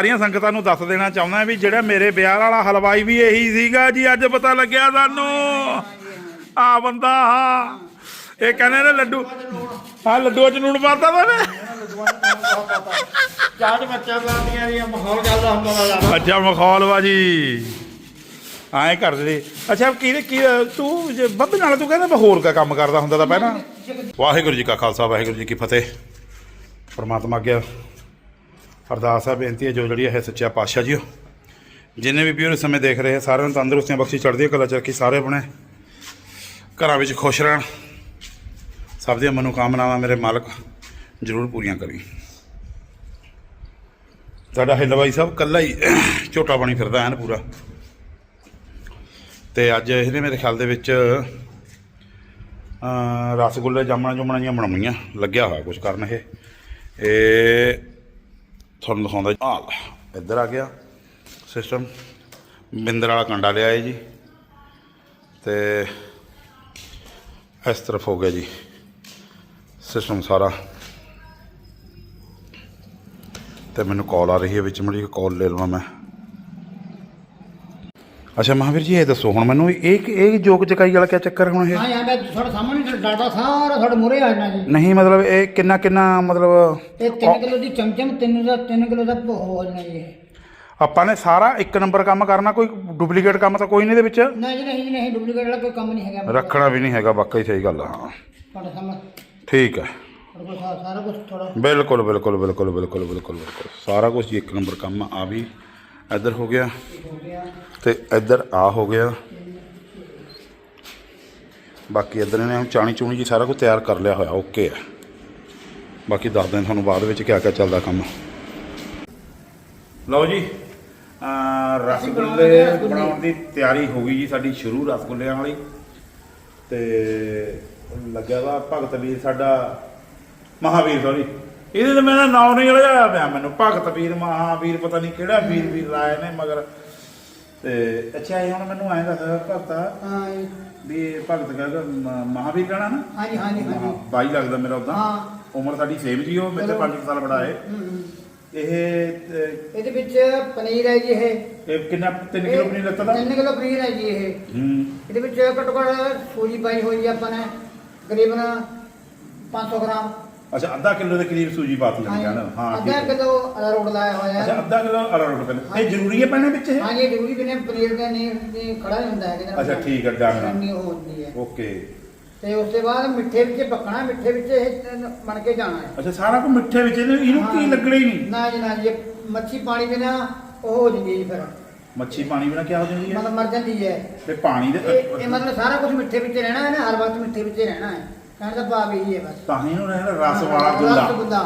ਸਾਰੀਆਂ ਸੰਗਤਾਂ ਨੂੰ ਦੱਸ ਦੇਣਾ ਚਾਹੁੰਦਾ ਵੀ ਜਿਹੜਾ ਮੇਰੇ ਵਿਆਹ ਵਾਲਾ ਹਲਵਾਈ ਵੀ ਇਹੀ ਸੀਗਾ ਜੀ ਅੱਜ ਪਤਾ ਲੱਗਿਆ ਸਾਨੂੰ। ਆ ਬੰਦਾ ਇਹ ਕਹਿੰਦੇ ਨੇ ਲੱਡੂ ਆ ਲੱਡੂਆਂ ਚ ਨੂਣ ਪਾਤਾ ਵਾ ਨੇ ਚਾਟ ਬੱਚਾ ਲਾਉਂਦੀਆਂ ਦੀਆਂ ਮਾਹੌਲ ਹੁੰਦਾ ਦਾ ਜ਼ਿਆਦਾ। ਅੱਛਾ ਮਖੌਲ ਵਾ ਜੀ। ਐਂ ਕਰਦੇ। ਅੱਛਾ ਕੀ ਕੀ ਤੂੰ ਜੇ ਬੱਬੇ ਨਾਲ ਤੂੰ ਕਹਿੰਦਾ ਮੈਂ ਹੋਰ ਕਾ ਕੰਮ ਕਰਦਾ ਹੁੰਦਾ ਤਾਂ ਪਹਿਲਾਂ। ਵਾਹਿਗੁਰੂ ਜੀ ਕਾ ਖਾਲਸਾ ਵਾਹਿਗੁਰੂ ਜੀ ਕੀ ਫਤਿਹ। ਪਰਮਾਤਮਾ ਅੱਗੇ ਅਰਦਾਸ ਹੈ ਬੇਨਤੀ ਹੈ ਜੋ ਜਿਹੜੀ ਹੈ ਸੱਚਾ ਪਾਤਸ਼ਾਹ ਜੀਓ। ਜਿੰਨੇ ਵੀ ਵੀਰ ਇਸ ਸਮੇਂ ਦੇਖ ਰਹੇ ਸਾਰਿਆਂ ਨੂੰ ਤੰਦਰੁਸਤੀਆਂ ਬਖਸ਼ੀ, ਚੜ੍ਹਦੀ ਕਲਾ ਚ ਸਾਰੇ ਆਪਣੇ ਘਰਾਂ ਵਿੱਚ ਖੁਸ਼ ਰਹਿਣ। ਸਭ ਦੀਆਂ ਮਨੋਕਾਮਨਾਵਾਂ ਮੇਰੇ ਮਾਲਕ ਜ਼ਰੂਰ ਪੂਰੀਆਂ ਕਰੀ। ਸਾਡਾ ਹਲਵਾਈ ਸਾਹਿਬ ਕੱਲਾ ਹੀ ਝੋਟਾ ਬਣੀ ਫਿਰਦਾ, ਐਨ ਪੂਰਾ। ਤੇ ਅੱਜ ਇਹਨੇ ਮੇਰੇ ਖਿਆਲ ਦੇ ਵਿੱਚ ਰਸਗੁੱਲੇ ਜਾਮਣਾ ਜੁਮਣਾ ਜੀਆਂ ਬਣਾਉਣੀਆਂ, ਲੱਗਿਆ ਹੋਇਆ ਕੁਝ ਕਰਨ ਇਹ। ਇਹ ਤੁਹਾਨੂੰ ਦਿਖਾਉਂਦਾ ਆ ਲੈ, ਇੱਧਰ ਆ ਗਿਆ ਸਿਸਟਮ ਬਿੰਦਰ ਵਾਲਾ ਕੰਡਾ ਲਿਆ ਹੈ ਜੀ। ਤੇ ਇਸ ਤਰਫ ਹੋ ਗਿਆ ਜੀ ਸਿਸਟਮ ਸਾਰਾ। ਤੇ ਮੈਨੂੰ ਕਾਲ ਆ ਰਹੀ ਹੈ ਵਿੱਚ, ਮੜੀ ਕਾਲ ਲੈ ਲਵਾਂ ਮੈਂ। ਅੱਛਾ ਮਹਾਵੀਰ ਜੀ ਇਹ ਦੱਸੋ ਹੁਣ ਮੈਨੂੰ ਇਹ ਇਹ ਜੋਗ ਚਕਾਈ ਵਾਲਾ ਕੀ ਚੱਕਰ ਹੁਣ ਇਹ? ਹਾਂ ਯਾਰ ਮੈਂ ਤੁਹਾਡੇ ਸਾਹਮਣੇ ਡਾਟਾ ਸਾਰਾ ਤੁਹਾਡੇ ਮੂਹਰੇ ਆ ਜਾਣਾ ਜੀ। ਨਹੀਂ ਮਤਲਬ ਇਹ ਕਿੰਨਾ ਕਿੰਨਾ ਮਤਲਬ ਇਹ 3 ਕਿਲੋ ਦੀ ਚਮਚਮ 3 ਦਾ 3 ਕਿਲੋ ਦਾ ਹੋ ਜਾਣਾ ਜੀ। ਆਪਾਂ ਨੇ ਸਾਰਾ ਇੱਕ ਨੰਬਰ ਕੰਮ ਕਰਨਾ ਕੋਈ ਡੁਪਲੀਕੇਟ ਕੰਮ ਤਾਂ ਕੋਈ ਨਹੀਂ ਇਹਦੇ ਵਿੱਚ? ਨਹੀਂ ਜੀ ਨਹੀਂ ਜੀ ਨਹੀਂ ਡੁਪਲੀਕੇਟ ਵਾਲਾ ਕੋਈ ਕੰਮ ਨਹੀਂ ਹੈਗਾ। ਰੱਖਣਾ ਵੀ ਨਹੀਂ ਹੈਗਾ ਵਾਕਈ ਸਹੀ ਗੱਲ ਆ। ਹਾਂ ਤੁਹਾਡੇ ਸਾਹਮਣੇ। ਠੀਕ ਹੈ। ਸਾਰਾ ਕੁਝ ਥੋੜਾ ਬਿਲਕੁਲ ਬਿਲਕੁਲ ਬਿਲਕੁਲ ਬਿਲਕੁਲ ਬਿਲਕੁਲ ਬਿਲਕੁਲ। ਸਾਰਾ ਕੁਝ ਇੱਕ ਨੰਬਰ ਕੰਮ ਆ ਵੀ। ਇੱਧਰ ਹੋ ਗਿਆ ਹੋ ਤੇ ਇੱਧਰ ਆ ਹੋ ਗਿਆ। ਬਾਕੀ ਇੱਧਰ ਇਹਨੇ ਹੁਣ ਚਾਣੀ ਚੂਣੀ ਜੀ ਸਾਰਾ ਕੁਝ ਤਿਆਰ ਕਰ ਲਿਆ ਹੋਇਆ, ਓਕੇ ਹੈ ਬਾਕੀ ਦੱਸਦੇ ਦਿਆਂ ਤੁਹਾਨੂੰ ਬਾਅਦ ਵਿੱਚ ਕਿਆ ਕਿਆ ਚੱਲਦਾ ਕੰਮ। ਲਓ ਜੀ ਰਸਗੁੱਲੇ ਬਣਾਉਣ ਦੀ ਤਿਆਰੀ ਹੋ ਗਈ ਜੀ ਸਾਡੀ ਸ਼ੁਰੂ ਰਸਗੁੱਲਿਆਂ ਵਾਲੀ। ਤੇ ਲੱਗਿਆ ਵਾ ਭਗਤ ਵੀਰ ਸਾਡਾ ਮਹਾਵੀਰ ਸੌਰੀ ਇਹਦੇ ਤੇ ਮੇਰਾ ਨਾਮ ਨਹੀਂ ਲਿਆ ਪਿਆ ਮੈਨੂੰ। ਭਗਤ ਵੀਰ ਮਹਾਵੀਰ ਪਤਾ ਨਹੀਂ ਕਿਹੜਾ ਵੀਰ ਵੀਰ ਲਾਏ ਨੇ ਮਗਰ। ਤੇ ਅੱਛਾ ਇਹ ਹੁਣ ਮੈਨੂੰ ਐਂ ਦੱਸ ਭਗਤਾ ਹਾਂ ਜੀ। ਵੀ ਇਹ ਭਗਤ ਕਹਿੰਦਾ ਮਹਾਵੀਰ ਕਹਿਣਾ ਨਾ? ਹਾਂਜੀ ਹਾਂਜੀ ਹਾਂਜੀ। ਬਾਈ ਲੱਗਦਾ ਮੇਰਾ ਉਦਾਂ। ਹਾਂ। ਉਮਰ ਸਾਡੀ ਸੇਮ ਜੀ ਉਹ ਮੇਰੇ ਤੋਂ 5 ਸਾਲ ਬੜਾ ਹੈ। ਇਹ ਅਹ, ਇਹਦੇ ਵਿੱਚ ਪਨੀਰ ਹੈ ਜੀ ਇਹ। ਇਹ ਕਿੰਨਾ 3 ਕਿਲੋ ਪਨੀਰ ਲੱਤਾ ਦਾ 3 ਕਿਲੋ ਪਨੀਰ ਹੈ ਜੀ ਇਹ। ਹੂੰ। ਇਹਦੇ ਵਿੱਚ ਘੱਟੋ ਘੱਟ ਸੂਜੀ ਪਾਈ ਹੋਈ ਹੈ ਆਪਾਂ ਨੇ ਤਕਰੀਬਨ 500 ਗ੍ਰਾਮ। ਅੱਛਾ ਅੱਧਾ ਕਿਲੋ ਦੇ ਕਰੀਬ ਸੂਜੀ ਪਾਤੀ ਜਾਣੀ ਹਾਂ ਠੀਕ ਅੱਧਾ ਹੈ ਕਿਲੋ ਅਰਾਰੋਟ ਲਾਇਆ ਹੋਇਆ ਅੱਛਾ ਹੈ ਅੱਧਾ ਕਿਲੋ ਅਰਾਰੋਟ ਪੈਣਾ ਇਹ ਜ਼ਰੂਰੀ ਹੈ ਪੈਣੇ ਵਿੱਚ ਇਹ? ਹਾਂ ਇਹ ਜ਼ਰੂਰੀ ਵੀ ਨੇ ਪਨੀਰ ਦੇ ਨਹੀਂ ਨਹੀਂ ਖੜਾ ਨਹੀਂ ਹੁੰਦਾ ਹੈ ਕਿਤੇ ਅੱਛਾ, ਠੀਕ ਹੈ, done। ਨਹੀਂ ਉਹ ਹੁੰਦੀ ਹੈ। ਓਕੇ। ਤੇ ਉਸ ਤੋਂ ਬਾਅਦ ਮਿੱਠੇ ਵਿੱਚ ਪੱਕਣਾ ਮਿੱਠੇ ਵਿੱਚ ਇਹ ਬਣ ਕੇ ਜਾਣਾ ਹੈ। ਅੱਛਾ ਸਾਰਾ ਕੁਝ ਮਿੱਠੇ ਵਿੱਚ ਇਹਨੂੰ ਇਹਨੂੰ ਕੀ ਹਾਂ। ਲੱਗਣਾ ਹੀ ਨਹੀਂ? ਨਾ ਜੀ ਨਾ ਜੀ ਇਹ ਮੱਛੀ ਪਾਣੀ ਬਿਨਾ ਉਹ ਹੋ ਜਾਂਦੀ ਹੈ ਜੀ ਫਿਰ। ਮੱਛੀ ਪਾਣੀ ਬਿਨਾ ਕੀ ਹੋ ਜਾਂਦੀ ਹੈ? ਮਤਲਬ ਮਰ ਜਾਂਦੀ ਹੈ। ਤੇ ਪਾਣੀ ਦੇ ਇਹ ਇਹ ਮਤਲਬ ਸਾਰਾ ਕੁਝ ਮਿੱਠੇ ਵਿੱਚ ਰਹਿਣਾ ਹੈ ਨਾ ਹਰ ਵਕਤ ਮਿੱਠੇ ਵਿੱਚ ਹੀ ਰਹਿਣਾ ਹੈ। ਕਹਿਣ ਦਾ ਭਾਵ ਇਹੀ ਹੈ ਬਸ। ਤਾਂ ਹੀ ਇਹਨੂੰ ਰਹਿਣਾ ਰਸ ਵਾਲਾ ਗੁੱਲਾ। ਰਸਗੁੱਲਾ।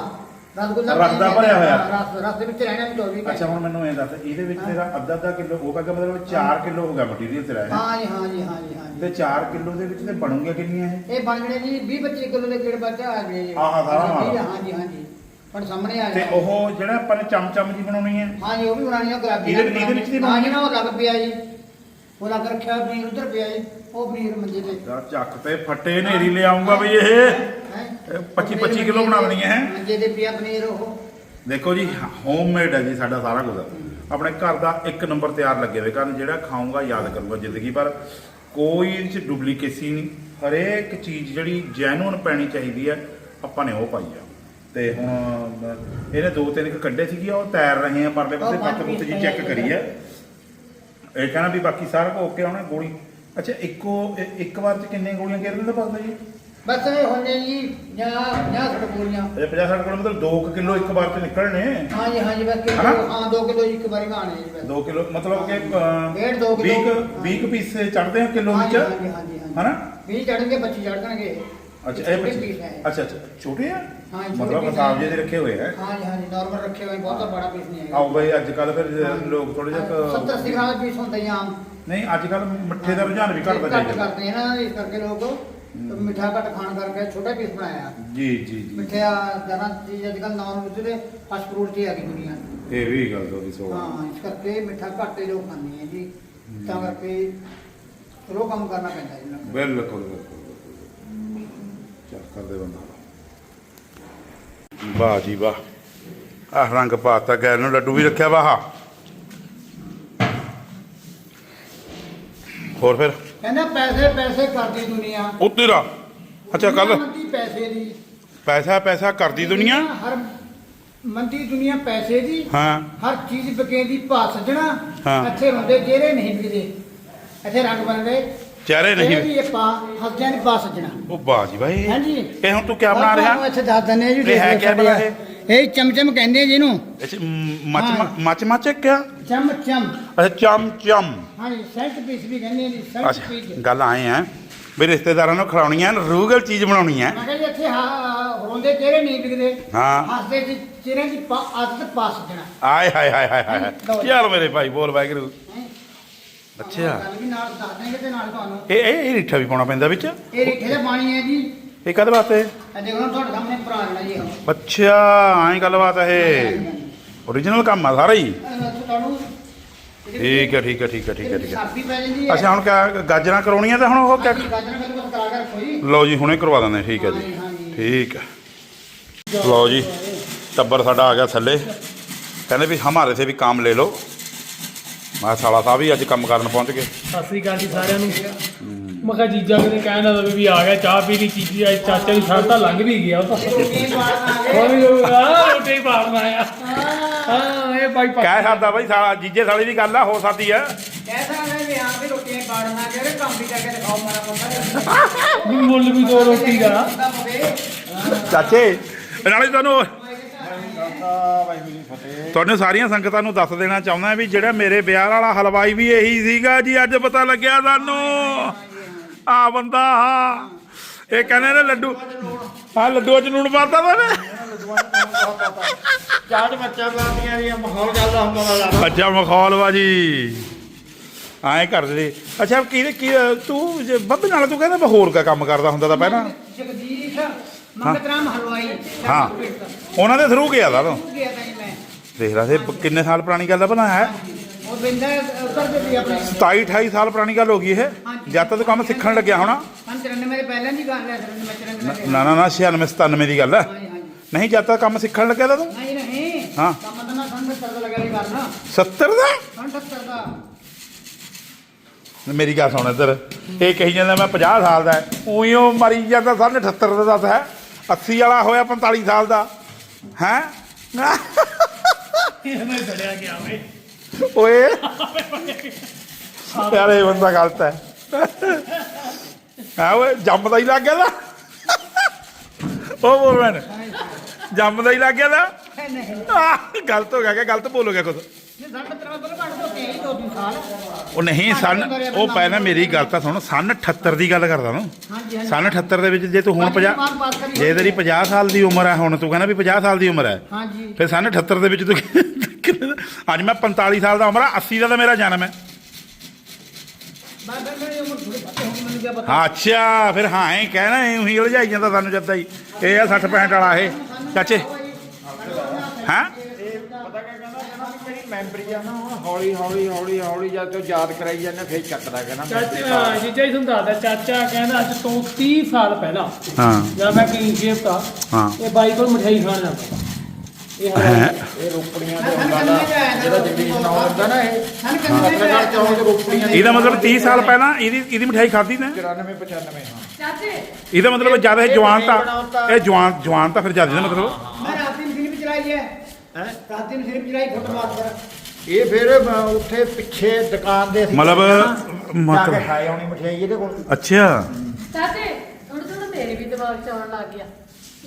ਰਸਗੁੱਲਾ ਰਸ ਦਾ ਭਰਿਆ ਹੋਇਆ। ਰਸ ਰਸ ਦੇ ਵਿੱਚ ਰਹਿਣਾ 24 ਘੰਟੇ ਅੱਛਾ ਹੁਣ ਮੈਨੂੰ ਇਹ ਦੱਸ ਇਹਦੇ ਵਿੱਚ ਤੇਰਾ ਅੱਧਾ ਅੱਧਾ ਕਿਲੋ ਉਹ ਕਹਿੰਦਾ ਮਤਲਬ 4 ਕਿਲੋ ਹੋ ਗਿਆ ਮਟੀਰੀਅਲ ਤੇਰਾ ਇਹ? ਹਾਂ ਜੀ ਹਾਂ ਜੀ ਹਾਂ ਜੀ ਹਾਂ ਜੀ। ਤੇ 4 ਕਿਲੋ ਦੇ ਵਿੱਚ ਤੇ ਬਣੂਗੇ ਕਿੰਨੀਆਂ ਇਹ? ਇਹ ਬਣ ਗਏ ਜੀ 20 25 ਕਿਲੋ ਦੇ ਗੇੜ ਬੱਚਾ ਆ ਗਏ ਜੀ। ਆਹ, ਸਾਰਾ ਮਾਲ। ਹਾਂ ਜੀ ਹਾਂ ਜੀ। ਪਰ ਸਾਹਮਣੇ ਆ ਤੇ ਗਿਆ ਉਹ ਜਿਹੜਾ ਆਪਾਂ ਨੇ ਚਮਚਮ ਜੀ ਬਣਾਉਣੀ ਹੈ? ਹਾਂ ਜੀ ਉਹ ਵੀ ਬਣਾਣੀ ਆ ਗੁਲਾਬੀ ਇਹਦੇ- ਇਹਦੇ ਵਿੱਚ ਦੀ ਹਾਂ ਜੀ ਨਾ ਉਹ ਲੱਗ ਪਿਆ ਜੀ। ਉਹ ਲੱਗ ਰੱਖਿਆ ਪਨੀਰ ਉਧਰ ਪਿਆ ਜੀ ਉਹ ਪਨੀਰ ਮੰਜੇ ਤੇ। ਯਾਰ ਚੱਕ ਤੇ ਫੱਟੇ ਨੇਰੀ ਲੈ ਆਉਂਗਾ ਬਈ ਇਹ। ਹੈਂ? 25 25 ਕਿਲੋ ਬਣਾਉਣੀ ਹੈ ਮੰਜੇ ਤੇ ਪਿਆ ਪਨੀਰ ਉਹ। ਦੇਖੋ ਜੀ ਹੋਮਮੇਡ ਹੈ ਜੀ ਸਾਡਾ ਸਾਰਾ ਕੁਝ। ਆਪਣੇ ਘਰ ਦਾ ਇੱਕ ਨੰਬਰ ਤਿਆਰ ਲੱਗੇ ਹੋਏ ਕਰਨ ਜਿਹੜਾ ਖਾਊਂਗਾ ਯਾਦ ਕਰੂੰਗਾ ਜ਼ਿੰਦਗੀ ਪਰ ਕੋਈ ਇਹਦੇ ਚ ਡੁਪਲੀਕੇਸੀ ਨਹੀਂ। ਹਰੇਕ ਚੀਜ਼ ਜਿਹੜੀ ਜੈਨੂਨ ਪੈਣੀ ਚਾਹੀਦੀ ਹੈ ਆਪਾਂ ਨੇ ਉਹ ਪਾਈ ਆ। ਤੇ ਹੁਣ ਇਹਨੇ ਦੋ ਤਿੰਨ ਕੁ ਕੱਢੇ ਸੀਗੇ ਉਹ ਤੈਰ ਰਹੇ ਆ ਪਰਲੇ ਪਾਸੇ ਉਹ ਪੰਜ ਪੱਤ ਪੁੱਤ ਜੀ ਪੀਸ ਚੈੱਕ ਪਏ ਕਰੀ ਹੈ ਇਹ ਕਹਿੰਦਾ ਵੀ ਬਾਕੀ ਸਾਰਾ ਕੁਝ ਓਕੇ ਆਉਣਾ ਗੋਲੀ। ਅੱਛਾ ਇੱਕੋ ਇ- ਇੱਕ ਵਾਰ ਚ ਕਿੰਨੇ ਗੋਲੀਆਂ ਘੇਰ ਲੈਂਦਾ ਪਸਦਾ ਜੀ? ਬਸ ਇਹ ਹੁੰਦੇ ਜੀ ਜਾਂ ਜਾਂ ਸੜ ਗੋਲੀਆਂ। ਇਹ 50 60 ਕਿਲੋ ਮਤਲਬ 2 ਕਿਲੋ ਇੱਕ ਵਾਰ ਚ ਨਿਕਲਣੇ? ਹਾਂ ਜੀ ਹਾਂ ਜੀ ਬਸ ਕਿਲੋ ਹਨਾ? ਹਾਂ 2 ਕਿਲੋ ਇੱਕ ਵਾਰੀ ਖਾਣੇ ਜੀ ਬਸ। 2 ਕਿਲੋ ਮਤਲਬ ਕਿ ਡੇਢ ਦੋ ਕਿਲੋ। 20 20 ਪੀਸ ਚੜਦੇ ਆ ਕਿਲੋ ਹਾਂ ਵਿੱਚ? ਜੀ ਹਾਂ ਜੀ ਹਾਂ ਜੀ ਹਾਂ ਜੀ ਹਨਾ? 20 ਚੜਨਗੇ 25 ਚੜਨਗੇ ਅੱਛਾ ਇਹ ਛੋਟੇ ਪੀਸ ਪੀਸ ਹੈ ਅੱਛਾ ਅੱਛਾ ਛੋਟੇ ਆ? ਹਾਂ ਜੀ, ਛੋਟੇ ਮਤਲਬ ਹੈ। ਜੇ ਦੇ ਰੱਖੇ ਹੋਏ ਹਾਂ ਜੀ ਹਾਂ ਜੀ ਨਾਰਮਲ ਰੱਖੇ ਹੋਏ ਬਹੁਤਾ ਬੜਾ ਪੀਸ ਨਹੀਂ ਹੈਗਾ ਆਓ ਬਈ ਅੱਜ ਕੱਲ ਫਿਰ ਲੋਕ ਥੋੜੇ ਜਿਹਾ 70 80 ਗ੍ਰਾਮ ਦੇ ਪੀਸ ਹੁੰਦੇ ਆ ਆਮ। ਨਹੀਂ ਅੱਜ ਕੱਲ ਮਿੱਠੇ ਦਾ ਰੁਝਾਨ ਵੀ ਘਟਦਾ ਘੱਟ ਜਾਈਦਾ ਕਰਦੇ ਆ ਨਾ ਇਸ ਕਰਕੇ ਲੋਕ ਮਿੱਠਾ ਘੱਟ ਖਾਣ ਕਰਕੇ ਛੋਟਾ ਪੀਸ ਬਣਾਇਆ। ਜੀ ਜੀ ਜੀ। ਮਿੱਠਾ ਜਰਾਂ ਚੀਜ਼ ਅੱਜ ਕੱਲ ਨਾਨ ਵਿੱਚ ਤੇ ਫਾਸਟ ਫੂਡ ਤੇ ਆ ਗਈ ਦੁਨੀਆ ਇਹ ਵੀ ਗੱਲ ਤੁਹਾਡੀ ਸੋ ਹਾਂ ਇਸ ਕਰਕੇ ਮਿੱਠਾ ਘੱਟ ਹੀ ਲੋਕ ਖਾਂਦੇ ਆ ਜੀ। ਤਾਂ ਕਰਕੇ ਚਲੋ ਕੰਮ ਕਰਨਾ ਪੈਂਦਾ ਜੀ। ਇਹਨਾਂ ਨੂੰ। ਬਿਲਕੁਲ ਬਿਲਕੁਲ। ਚੱਲ ਕਰਦੇ ਬੰਦਾ। ਵਾਹ ਜੀ ਵਾਹ। ਆਹ ਰੰਗ ਪਾਤਾ ਗੈਰ ਨੂੰ ਲੱਡੂ ਵੀ ਰੱਖਿਆ ਵਾ ਆਹ ਹੋਰ ਫਿਰ? ਕਹਿੰਦਾ ਪੈਸੇ ਪੈਸੇ ਕਰਦੀ ਦੁਨੀਆ। ਉਹ ਤੇਰਾ ਅੱਛਾ ਕੱਲ ਮੰਦੀ ਪੈਸੇ ਦੀ। ਪੈਸਾ ਪੈਸਾ ਕਰਦੀ ਦੁਨੀਆ ਹਰ ਮੰਦੀ ਦੁਨੀਆ ਪੈਸੇ ਦੀ। ਹਾਂ। ਹਰ ਚੀਜ਼ ਬਕੇਂਦੀ ਭਾ ਸੱਜਣਾ। ਹਾਂ। ਇੱਥੇ ਹੁੰਦੇ ਜਿਹੜੇ ਨਹੀਂ ਵਿਕਦੇ ਇੱਥੇ ਰੰਗ ਬਣਦੇ ਚਿਹਰੇ ਇਹ ਨਹੀਂ ਵੀ ਇਹ ਪਾ ਹੱਸਦਿਆਂ ਦੀ ਪਾ ਸੱਜਣਾ। ਉਹ ਬਾਹ ਜੀ ਭਾਈ ਹਾਂਜੀ। ਇਹ ਹੁਣ ਤੂੰ ਕੀ ਬਣਾ ਰਿਹਾ? ਤੁਹਾਨੂੰ ਇੱਥੇ ਦੱਸ ਦਿੰਦੇ ਆ ਜੀ ਇਹ ਹੈ ਦੇਖ ਕਿਆ ਬਣਾ ਸਾਡੇ ਇਹ? ਚਮਚਮ ਕਹਿੰਦੇ ਆ ਜਿਹਨੂੰ 'ਚ ਮੱਚ। ਮੱਚ ਮੱਚ ਕਿਆ? ਚਮ ਚਮ। ਅੱਛਾ ਚਮ ਚਮ। ਹਾਂਜੀ ਸੈਂਟ ਪੀਸ ਵੀ ਕਹਿੰਦੇ ਆ ਜੀ ਸੈਂਟ ਅੱਛਾ ਪੀਸ ਗੱਲ ਆਏ ਆ ਵੀ ਰਿਸ਼ਤੇਦਾਰਾਂ ਨੂੰ ਖਿਲਾਉਣੀਆਂ ਰੂਗਲ ਚੀਜ਼ ਬਣਾਉਣੀ ਹੈ ਮੈਂ ਕਿਹਾ ਜੀ ਇੱਥੇ ਹਾਂ ਰੋਂਦੇ ਚਿਹਰੇ ਨਹੀਂ ਵਿਕਦੇ ਹਾਂ। ਹੱਸਦੇ ਚਿਹਰੇ ਦੀ ਪਾ- ਆਦਤ ਪਾ ਸੱਜਣਾ। ਆਏ ਹਾਏ ਹਾਏ ਹਾਏ ਹਾਏ। ਚੱਲ ਮੇਰੇ ਭਾਈ ਬੋਲ ਵਾਹਿਗੁਰੂ। ਹੈਂ। ਅੱਛਾ। ਗੱਲ ਵੀ ਨਾਲ ਦੱਸ ਦੇਣਗੇ ਤੇ ਨਾਲ ਤੁਹਾਨੂੰ। ਇਹ ਇਹ ਇਹ ਰੀਠਾ ਵੀ ਪਾਉਣਾ ਪੈਂਦਾ ਵਿੱਚ? ਇਹ ਰਿੱਠੇ ਦਾ ਪਾਣੀ ਹੈ ਜੀ। ਇਹ ਕਦ ਵਾਸਤੇ? ਇਹ ਦੇਖੋ ਨਾ ਤੁਹਾਡੇ ਸਾਹਮਣੇ ਭਰਾ ਲੈਣਾ ਜੀ ਅੱਛਾ ਐਂ ਗੱਲਬਾਤ ਹੈ ਇਹ। ਓਰੀਜਨਲ ਕੰਮ ਆ ਸਾਰਾ ਹੀ? ਇਹ ਤੁਹਾਨੂੰ ਠੀਕ ਹੈ ਠੀਕ ਹੈ ਠੀਕ ਹੈ ਠੀਕ ਹੈ ਠੀਕ ਹੈ। ਸਾਬੀ ਪੈ ਜਾਂਦੀ ਹੈ। ਅੱਛਾ ਹੁਣ ਕਿਆ ਗਾਜਰਾਂ ਕਰਾਉਣੀਆਂ ਤਾਂ ਹੁਣ ਉਹ ਕਿਆ ਗਾਜਰਾਂ ਕਦੋਂ ਕਰਾ ਕੇ ਰੱਖੋ ਜੀ। ਲਓ ਜੀ ਹੁਣੇ ਕਰਵਾ ਦਿੰਦੇ ਠੀਕ ਹੈ ਜੀ। ਠੀਕ ਹੈ। ਲਓ ਜੀ ਟੱਬਰ ਸਾਡਾ ਆ ਗਿਆ ਥੱਲੇ। ਕਹਿੰਦੇ ਵੀ ਹਮਾਰੇ ਸੇ ਵੀ ਕੰਮ ਲੈ ਲਓ। ਮੈਂ ਸਾਲਾ ਸਾਹਿਬ ਵੀ ਅੱਜ ਕੰਮ ਕਰਨ ਪਹੁੰਚ ਗਏ। ਸਤਿ ਸ੍ਰੀ ਅਕਾਲ ਜੀ ਸਾਰਿਆਂ ਨੂੰ। ਮੈਂ ਕਿਹਾ ਜੀਜਾ ਕਿਤੇ ਕਹਿਣ ਦਾ ਵੀ ਆ ਗਿਆ ਚਾਹ ਪੀ ਲਈ ਚੀਜੀ ਅੱਜ ਚਾਚਾ ਦੀ ਸ਼ਰਤ ਤਾਂ ਲੰਘ ਵੀ ਗਿਆ। ਉਹ ਤਾਂ ਇਹ ਬਾਤ ਆ ਵੀ ਆ ਰੋਟੀ ਪਾੜਨਾ ਆ ਹਾਂ। ਇਹ ਬਾਈ ਪਾ ਕਹਿ ਸਕਦਾ ਬਾਈ ਸਾਲਾ ਜੀਜੇ ਸਾਲੀ ਦੀ ਗੱਲ ਆ ਹੋ ਸਕਦੀ ਆ। ਕਹਿ ਸਕਦੇ ਵੀ ਹਾਂ ਵੀ ਰੋਟੀਆਂ ਪਾੜਨਾ ਜਿਹੜੇ ਕੰਮ ਵੀ ਕਰਕੇ ਦਿਖਾਓ ਮਾਰਾ ਬੰਦਾ ਮੁੱਲ ਵੀ ਦੋ ਰੋਟੀ ਦਾ। ਚਾਚੇ ਨਾਲੇ ਤੁਹਾਨੂੰ ਤੁਹਾਨੂੰ ਸਾਰੀਆਂ ਸੰਗਤਾਂ ਨੂੰ ਦੱਸ ਦੇਣਾ ਚਾਹੁੰਦਾ ਵੀ ਜਿਹੜਾ ਮੇਰੇ ਵਿਆਹ ਵਾਲਾ ਹਲਵਾਈ ਵੀ ਇਹੀ ਸੀਗਾ ਜੀ ਅੱਜ ਪਤਾ ਲੱਗਿਆ ਸਾਨੂੰ। ਆ ਬੰਦਾ ਇਹ ਕਹਿੰਦੇ ਨੇ ਲੱਡੂ ਆ ਲੱਡੂਆਂ ਚ ਲੂਣ ਪਾਤਾ ਵਾ ਨੇ। ਚਾਟ ਬੱਚਾ ਬਾਤੀਆਂ ਦੀ ਮਾਹੌਲ ਚੱਲਦਾ ਹੁੰਦਾ ਦਾ ਅੱਛਾ ਮਖੌਲ ਵਾ ਜੀ। ਐਂ ਕਰਦੇ ਅੱਛਾ ਕੀ ਕੀ ਤੂੰ ਜੇ ਬੱਬੇ ਨਾਲ ਤੂੰ ਕਹਿੰਦਾ ਮੈਂ ਹੋਰ ਕਾ ਕੰਮ ਕਰਦਾ ਹੁੰਦਾ ਤਾਂ ਪਹਿਲਾਂ। ਜਗਦੀਸ਼ ਹਲਵਾਈ ਹਾਂ। ਉਹਨਾਂ ਦੇ ਥਰੂ ਗਿਆ ਦਾ ਤੂੰ? ਗਿਆ ਤਾਂ ਜੀ ਮੈਂ। ਦੇਖ ਲਾ ਤੇ ਕਿੰਨੇ ਸਾਲ ਪੁਰਾਣੀ ਗੱਲ ਦਾ ਬਣਾ ਹੈ? ਉਹ ਬਿੰਦਾ ਉੱਤਰ ਦੇ ਵੀ ਆਪਣੇ। 27 28 ਸਾਲ ਪੁਰਾਣੀ ਗੱਲ ਹੋ ਗਈ ਇਹ। ਜਦ ਤੱਕ ਕੰਮ ਸਿੱਖਣ ਲੱਗਿਆ ਹੋਣਾ। 93 ਮੇਰੇ ਪਹਿਲਾਂ ਦੀ ਗੱਲ ਹੈ 93 93 ਨਾ ਨਾ ਨਾ 96 97 ਦੀ ਗੱਲ ਹੈ। ਨਹੀਂ ਜਦ ਤੱਕ ਕੰਮ ਸਿੱਖਣ ਲੱਗਿਆ ਤਾਂ ਤੂੰ? ਨਹੀਂ ਨਹੀਂ। ਹਾਂ। ਕੰਮ ਤਾਂ ਨਾ ਸੰਗ ਸਰਦ ਲਗਾ ਨਹੀਂ ਕਰਨਾ 70 ਦਾ? 70 ਦਾ। ਮੇਰੀ ਗੱਲ ਸੁਣ ਇੱਧਰ। ਇਹ ਕਹੀ ਜਾਂਦਾ ਮੈਂ 50 ਸਾਲ ਦਾ ਉਹੀ ਉਹ ਮਰੀ ਜਾਂਦਾ ਸਾਢੇ 78 ਦਾ ਦੱਸ ਹੈ। 80 ਵਾਲਾ ਹੋਇਆ 45 ਸਾਲ ਦਾ ਹੈ? ਇਹਨੇ ਛੜਿਆ ਗਿਆ ਵੇ। ਓਏ। ਯਾਰ ਇਹ ਬੰਦਾ ਗਲਤ ਹੈ। ਹਾਂ ਓਏ ਜੰਮਦਾ ਹੀ ਲੱਗ ਗਿਆ ਦਾ ਉਹ ਬੋਲ ਮੈਂ ਜੰਮਦਾ ਹੀ ਲੱਗ ਗਿਆ ਦਾ ਨਹੀਂ। ਗਲਤ ਹੋ ਗਿਆ ਕਿ ਗਲਤ ਬੋਲ ਹੋ ਗਿਆ ਕੁਝ ਉਹ ਨਹੀਂ ਸਨ ਉਹ ਪਹਿਲਾਂ ਮੇਰੀ ਗੱਲ ਤਾਂ ਸੁਣ ਸਨ 78 ਦੀ ਗੱਲ ਕਰਦਾ ਨੂੰ। ਸਨ 78 ਦੇ ਵਿੱਚ ਜੇ ਤੂੰ ਹੁਣ 50 ਪਾਸ ਕਰੀ ਜੇ ਤੇਰੀ 50 ਸਾਲ ਦੀ ਉਮਰ ਹੈ ਹੁਣ ਤੂੰ ਕਹਿੰਦਾ ਵੀ 50 ਸਾਲ ਦੀ ਉਮਰ ਹੈ। ਫਿਰ ਸਨ 78 ਦੇ ਵਿੱਚ ਤੂੰ ਅੱਜ ਮੈਂ 45 ਸਾਲ ਦਾ ਉਮਰ ਆ 80 ਦਾ ਤਾਂ ਮੇਰਾ ਜਨਮ ਹੈ। ਹਾਂ ਅੱਛਾ ਫਿਰ ਹਾਂ ਇਹ ਕਹਿਣਾ ਇਹ ਉਹੀ ਉਲਝਾਈ ਜਾਂਦਾ ਸਾਨੂੰ ਜਦ ਹੀ। ਇਹ ਆ 60 65 ਵਾਲਾ ਇਹ। ਚਾਚੇ। ਹਾਂ ਪਤਾ ਕਿਆ ਕਹਿੰਦਾ ਕਹਿੰਦਾ ਵੀ ਜਿਹੜੀ ਮੈਮਰੀ ਆ ਨਾ ਹੌਲੀ ਹੌਲੀ ਹੌਲੀ ਹੌਲੀ ਜਦ ਤੋਂ ਯਾਦ ਕਰਾਈ ਜਾਂਦੇ ਫੇਰ ਚੱਕਦਾ ਕਹਿੰਦਾ ਚਾਚਾ ਜੀਜਾ ਹੀ ਤੁਹਾਨੂੰ ਦੱਸਦਾ ਚਾਚਾ ਕਹਿੰਦਾ ਅੱਜ ਤੋਂ 30 ਸਾਲ ਪਹਿਲਾਂ ਹਾਂ। ਜਦ ਮੈਂ ਕਿੰਗ ਸ਼ੇਪ ਦਾ ਹਾਂ। ਇਹ ਬਾਈ ਕੋਲ ਮਠਿਆਈ ਖਾਣ ਜਾਂਦਾ। ਇਹ ਹੈਂ? ਹਲਵਾਈ। ਇਹ ਰੋਪੜੀਆਂ ਦੇ ਹੁੰਦਾ ਦਾ ਜਿਹੜਾ ਜਗਦੀਸ਼ ਨਾਮ ਹੁੰਦਾ ਨਾ ਇਹ। ਹਨ ਕੰਨੇ ਪੱਤਰਕਾਰ ਚੌਂਕ ਚ ਰੋਪੜੀਆਂ ਦੇ ਇਹਦਾ ਮਤਲਬ 30 ਸਾਲ ਪਹਿਲਾਂ ਇਹਦੀ ਇਹਦੀ ਮਠਿਆਈ ਖਾਧੀ ਨੇ? 94 95 ਹਾਂ। ਇਹਦਾ ਮਤਲਬ ਜਦ ਇਹ ਜਵਾਨ ਤਾਂ ਇਹ ਜਵਾਨ ਜਵਾਨ ਤਾਂ ਫਿਰ ਜਦ ਇਹਦਾ ਮਤਲਬ ਮੈਂ ਰਾਤੀ ਮਸ਼ੀਨ ਵੀ ਚਲਾਈ ਹੈ। ਹੈਂ? ਇਹ ਫਿਰ ਅ, ਉੱਥੇ ਪਿੱਛੇ ਦੁਕਾਨ ਦੇ ਅਸੀਂ ਮਤਲਬ- ਜਾ ਕੇ ਮਤਲਬ- ਖਾਏ ਆਉਣੀ ਮਠਿਆਈ ਇਹਦੇ ਕੋਲ। ਅੱਛਾ। ਚਾਚੇ ਥੋੜਾ ਥੋੜਾ ਮੇਰੇ ਵੀ ਦਿਮਾਗ ਚ ਆਉਣ ਲੱਗ ਗਿਆ।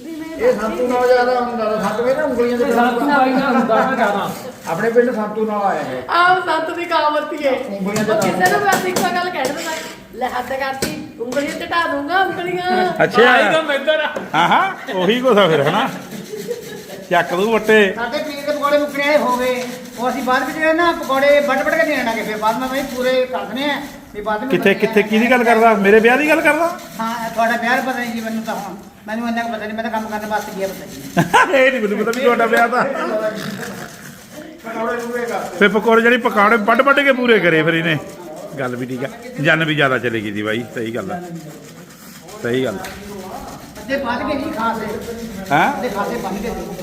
ਵੀ ਮੈਂ ਇਹ ਸੰਤੂ ਨਾਲ ਜ਼ਿਆਦਾ ਹੁੰਦਾ ਤਾ। ਸੰਤੂ ਇਹ ਨਾ ਉਂਗਲੀਆਂ ਦੇ ਸਾਤੂ ਬਾਈ ਦਾ ਹੁੰਦਾ ਨਾ ਜ਼ਿਆਦਾ ਆਪਣੇ ਪਿੰਡ ਸੰਤੂ ਨਾਲ ਆਇਆ ਇਹ। ਆਹ ਸੱਤ ਦੀ ਕਾਮਤੀ ਹੈ ਉਂਗਲੀਆਂ ਉਹ ਤੇ ਕਿਸੇ ਨੂੰ ਮੈਂ ਇੱਕੋ ਗੱਲ ਕਹਿ ਦਿੰਦਾ ਲੈ ਹੱਥ ਕਰਤੀ ਉਂਗਲੀਆਂ ਤੇ ਢਾ ਦੂੰਗਾ ਉਂਗਲੀਆਂ। ਬਾਈ ਦਾ ਮੈਦਰ ਆ ਹਾਂ ਹਾਂ ਉਹੀ ਆ ਫਿਰ ਹਨਾ? ਚੱਕ ਦੂ ਵੱਟੇ ਸਾਡੇ ਪੀਰ ਦੇ ਪਕੌੜੇ ਮੁੱਕਣੇ ਵਾਲੇ ਹੋ ਗਏ। ਉਹ ਅਸੀਂ ਬਾਅਦ ਵਿੱਚ ਜਿਹੜੇ ਨਾ ਪਕੌੜੇ ਵੱਟ ਵੱਟ ਕੇ ਦੇਣ ਲੱਗੇ ਫਿਰ ਬਾਅਦ ਵਿੱਚ ਬਈ ਪੂਰੇ ਕਰ ਦਨੇ ਆ। ਵੀ ਬਾਅਦ ਵਿੱਚ ਕਿੱਥੇ ਕਿੱਥੇ ਕਿਹਦੀ ਗੱਲ ਕਰਦਾ? ਮੇਰੇ ਵਿਆਹ ਦੀ ਗੱਲ ਕਰਦਾ? ਹਾਂ ਤੁਹਾਡਾ ਪਿਆਰ ਪਤਾ ਨਹੀਂ ਜੀ ਮੈਨੂੰ ਤਾਂ ਹੁਣ। ਮੈਨੂੰ ਇੰਨਾ ਕੁ ਪਤਾ ਨਹੀਂ ਮੈਂ ਤਾਂ ਕੰਮ ਕਰਨ ਵਾਸਤੇ ਗਿਆ ਪਤਾ ਨਹੀਂ। ਇਹ ਨਹੀਂ ਮੈਨੂੰ ਪਤਾ ਵੀ ਤੁਹਾਡਾ ਵਿਆਹ ਤਾਂ। ਪਕੌੜੇ ਫੇ ਪਕੌੜੇ ਜਿਹੜੀ ਪਕਾੜੇ ਵੱਡ ਵੱਡ ਕੇ ਪੂਰੇ ਕਰੇ ਫਿਰ ਇਹਨੇ। ਗੱਲ ਵੀ ਠੀਕ ਆ। ਜਨ ਵੀ ਜ਼ਿਆਦਾ ਚਲੇ ਗਈ ਦੀ ਬਾਈ ਸਹੀ ਗੱਲ ਆ। ਸਹੀ ਗੱਲ ਅੱਧੇ ਬੰਨ ਕੇ ਨਹੀਂ ਖਾਸੇ। ਹੈ? ਅੱਧੇ ਖਾਸੇ ਬੰਨ ਕੇ ਦੇ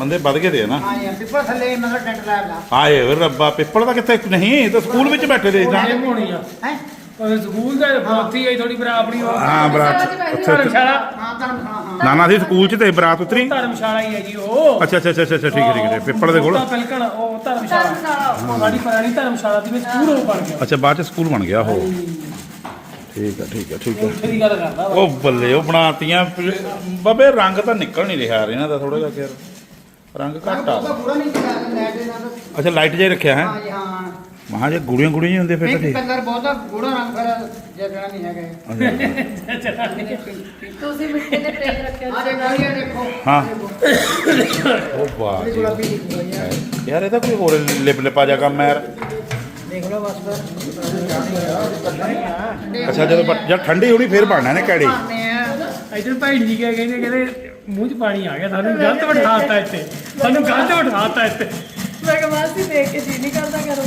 ਬੰਦੇ ਵੱਧ ਗਏ ਦੇ ਆ ਨਾ। ਹਾਂ ਯਾਰ ਪਿੱਪਲ ਥੱਲੇ ਮਤਲਬ ਟੈਂਟ ਲਾਇਆ ਲਾ ਆਏ ਓਏ ਰੱਬਾ ਪਿੱਪਲ ਦਾ ਕਿੱਥੇ ਨਹੀਂ ਇਹ ਤਾਂ ਸਕੂਲ ਵਿੱਚ ਬੈਠੇ ਦੇ ਜਾਂ ਇਹ ਹੋਣੀ ਆ? ਹੈ? ਉਹ ਸਕੂਲ ਦਾ ਫੋਤੀ ਆਈ ਥੋੜੀ ਬਰਾ ਆਪਣੀ ਉਹ। ਹਾਂ ਬਰਾਤ। ਅੱਛਾ ਅੱਛਾ। ਧਰਮਸ਼ਾਲਾ। ਹਾਂ ਧਰਮ ਹਾਂ। ਹਾਂ ਨਾ ਨਾ ਸੀ ਸਕੂਲ ਚ ਤੇ ਬਰਾਤ ਉਤਰੀ? ਧਰਮਸ਼ਾਲਾ ਹੀ ਹੈ ਜੀ ਉਹ। ਅੱਛਾ ਅੱਛਾ ਅੱਛਾ ਅੱਛਾ ਠੀਕ ਹੈ ਠੀਕ ਹੈ ਪਿੱਪਲ ਦੇ ਕੋਲ? ਤਾਂ ਪਿਲਕਣ ਉਹ ਧਰਮਸ਼ਾਲਾ। ਉਹ ਸਾਡੀ ਪੁਰਾਣੀ ਧਰਮਸ਼ਾਲਾ ਦੀ ਵਿੱਚ ਪੂਰਾ ਉਹ ਬਣ ਗਿਆ। ਅੱਛਾ ਬਾਅਦ ਚ ਸਕੂਲ ਬਣ ਗਿਆ ਉਹ। ਠੀਕ ਹੈ ਠੀਕ ਹੈ ਠੀਕ ਹੈ। ਉੱਥੇ ਦੀ ਗੱਲ ਕਰਦਾ ਵਾ। ਉਹ ਬੱਲੇ ਉਹ ਬਣਾਤੀਆਂ। ਬਾਬੇ ਰੰਗ ਤਾਂ ਨਿਕਲ ਨਹੀਂ ਰਿਹਾ ਯਾਰ ਇਹਨਾਂ ਦਾ ਥੋੜਾ ਜਿਹਾ ਯਾਰ। ਰੰਗ ਘੱਟ ਆ। ਉਹ ਤਾਂ ਪੂਰਾ ਨਹੀਂ ਕੀਤਾ ਲੈਟ ਦੇ ਨਾਲ। ਅੱਛਾ ਲਾਈਟ ਜਿਹਾ ਹੀ ਰੱਖਿਆ ਹੈ? ਹਾਂ ਜੀ ਹਾਂ। ਮਹਾ ਜੇ ਗੁੜੀਆਂ ਗੁੜੀਆਂ ਹੀ ਹੁੰਦੇ ਫਿਰ ਤਾਂ ਪਿੰਕ ਠੀਕ। ਕਲਰ ਬਹੁਤ ਗੂੜਾ ਰੰਗ ਫਿਰ ਜਗਣਾ ਨਹੀਂ ਹੈਗਾ ਤੁਸੀਂ ਮਿੱਟੀ ਦੇ ਟ੍ਰੇਨ ਰੱਖਿਆ ਆ ਦੇਖੋ ਇਹ ਦੇਖੋ। ਹਾਂ। ਉਹ ਵਾਹ ਜੀ। ਗੁਲਾਬੀ ਯਾਰ ਯਾਰ ਇਹਦਾ ਕੋਈ ਹੋਰ ਲਿਪ ਲਿਪਾ ਜਾ ਕੰਮ ਹੈ ਯਾਰ। ਦੇਖ ਲਓ ਬਸ ਫਿਰ ਅੱਛਾ ਜਦੋਂ ਜਦ ਠੰਡੀ ਹੋਣੀ ਫਿਰ ਬਣਨਾ ਨੇ ਕੈੜੀ। ਆ। ਇੱਧਰ ਭਾਈ ਜੀ ਕਿਆ ਕਹਿੰਦੇ ਕਹਿੰਦੇ ਮੂੰਹ 'ਚ ਪਾਣੀ ਆ ਗਿਆ ਸਾਨੂੰ ਗਲਤ ਬਿਠਾਤਾ ਇੱਥੇ। ਸਾਨੂੰ ਗਲਤ ਬਿਠਾਤਾ ਇੱਥੇ। ਮੈਂ ਕਿਹਾ ਮਾਸੀ ਦੇਖ ਕੇ ਜੀ ਨਹੀਂ ਕਰਦਾ ਕਰੋ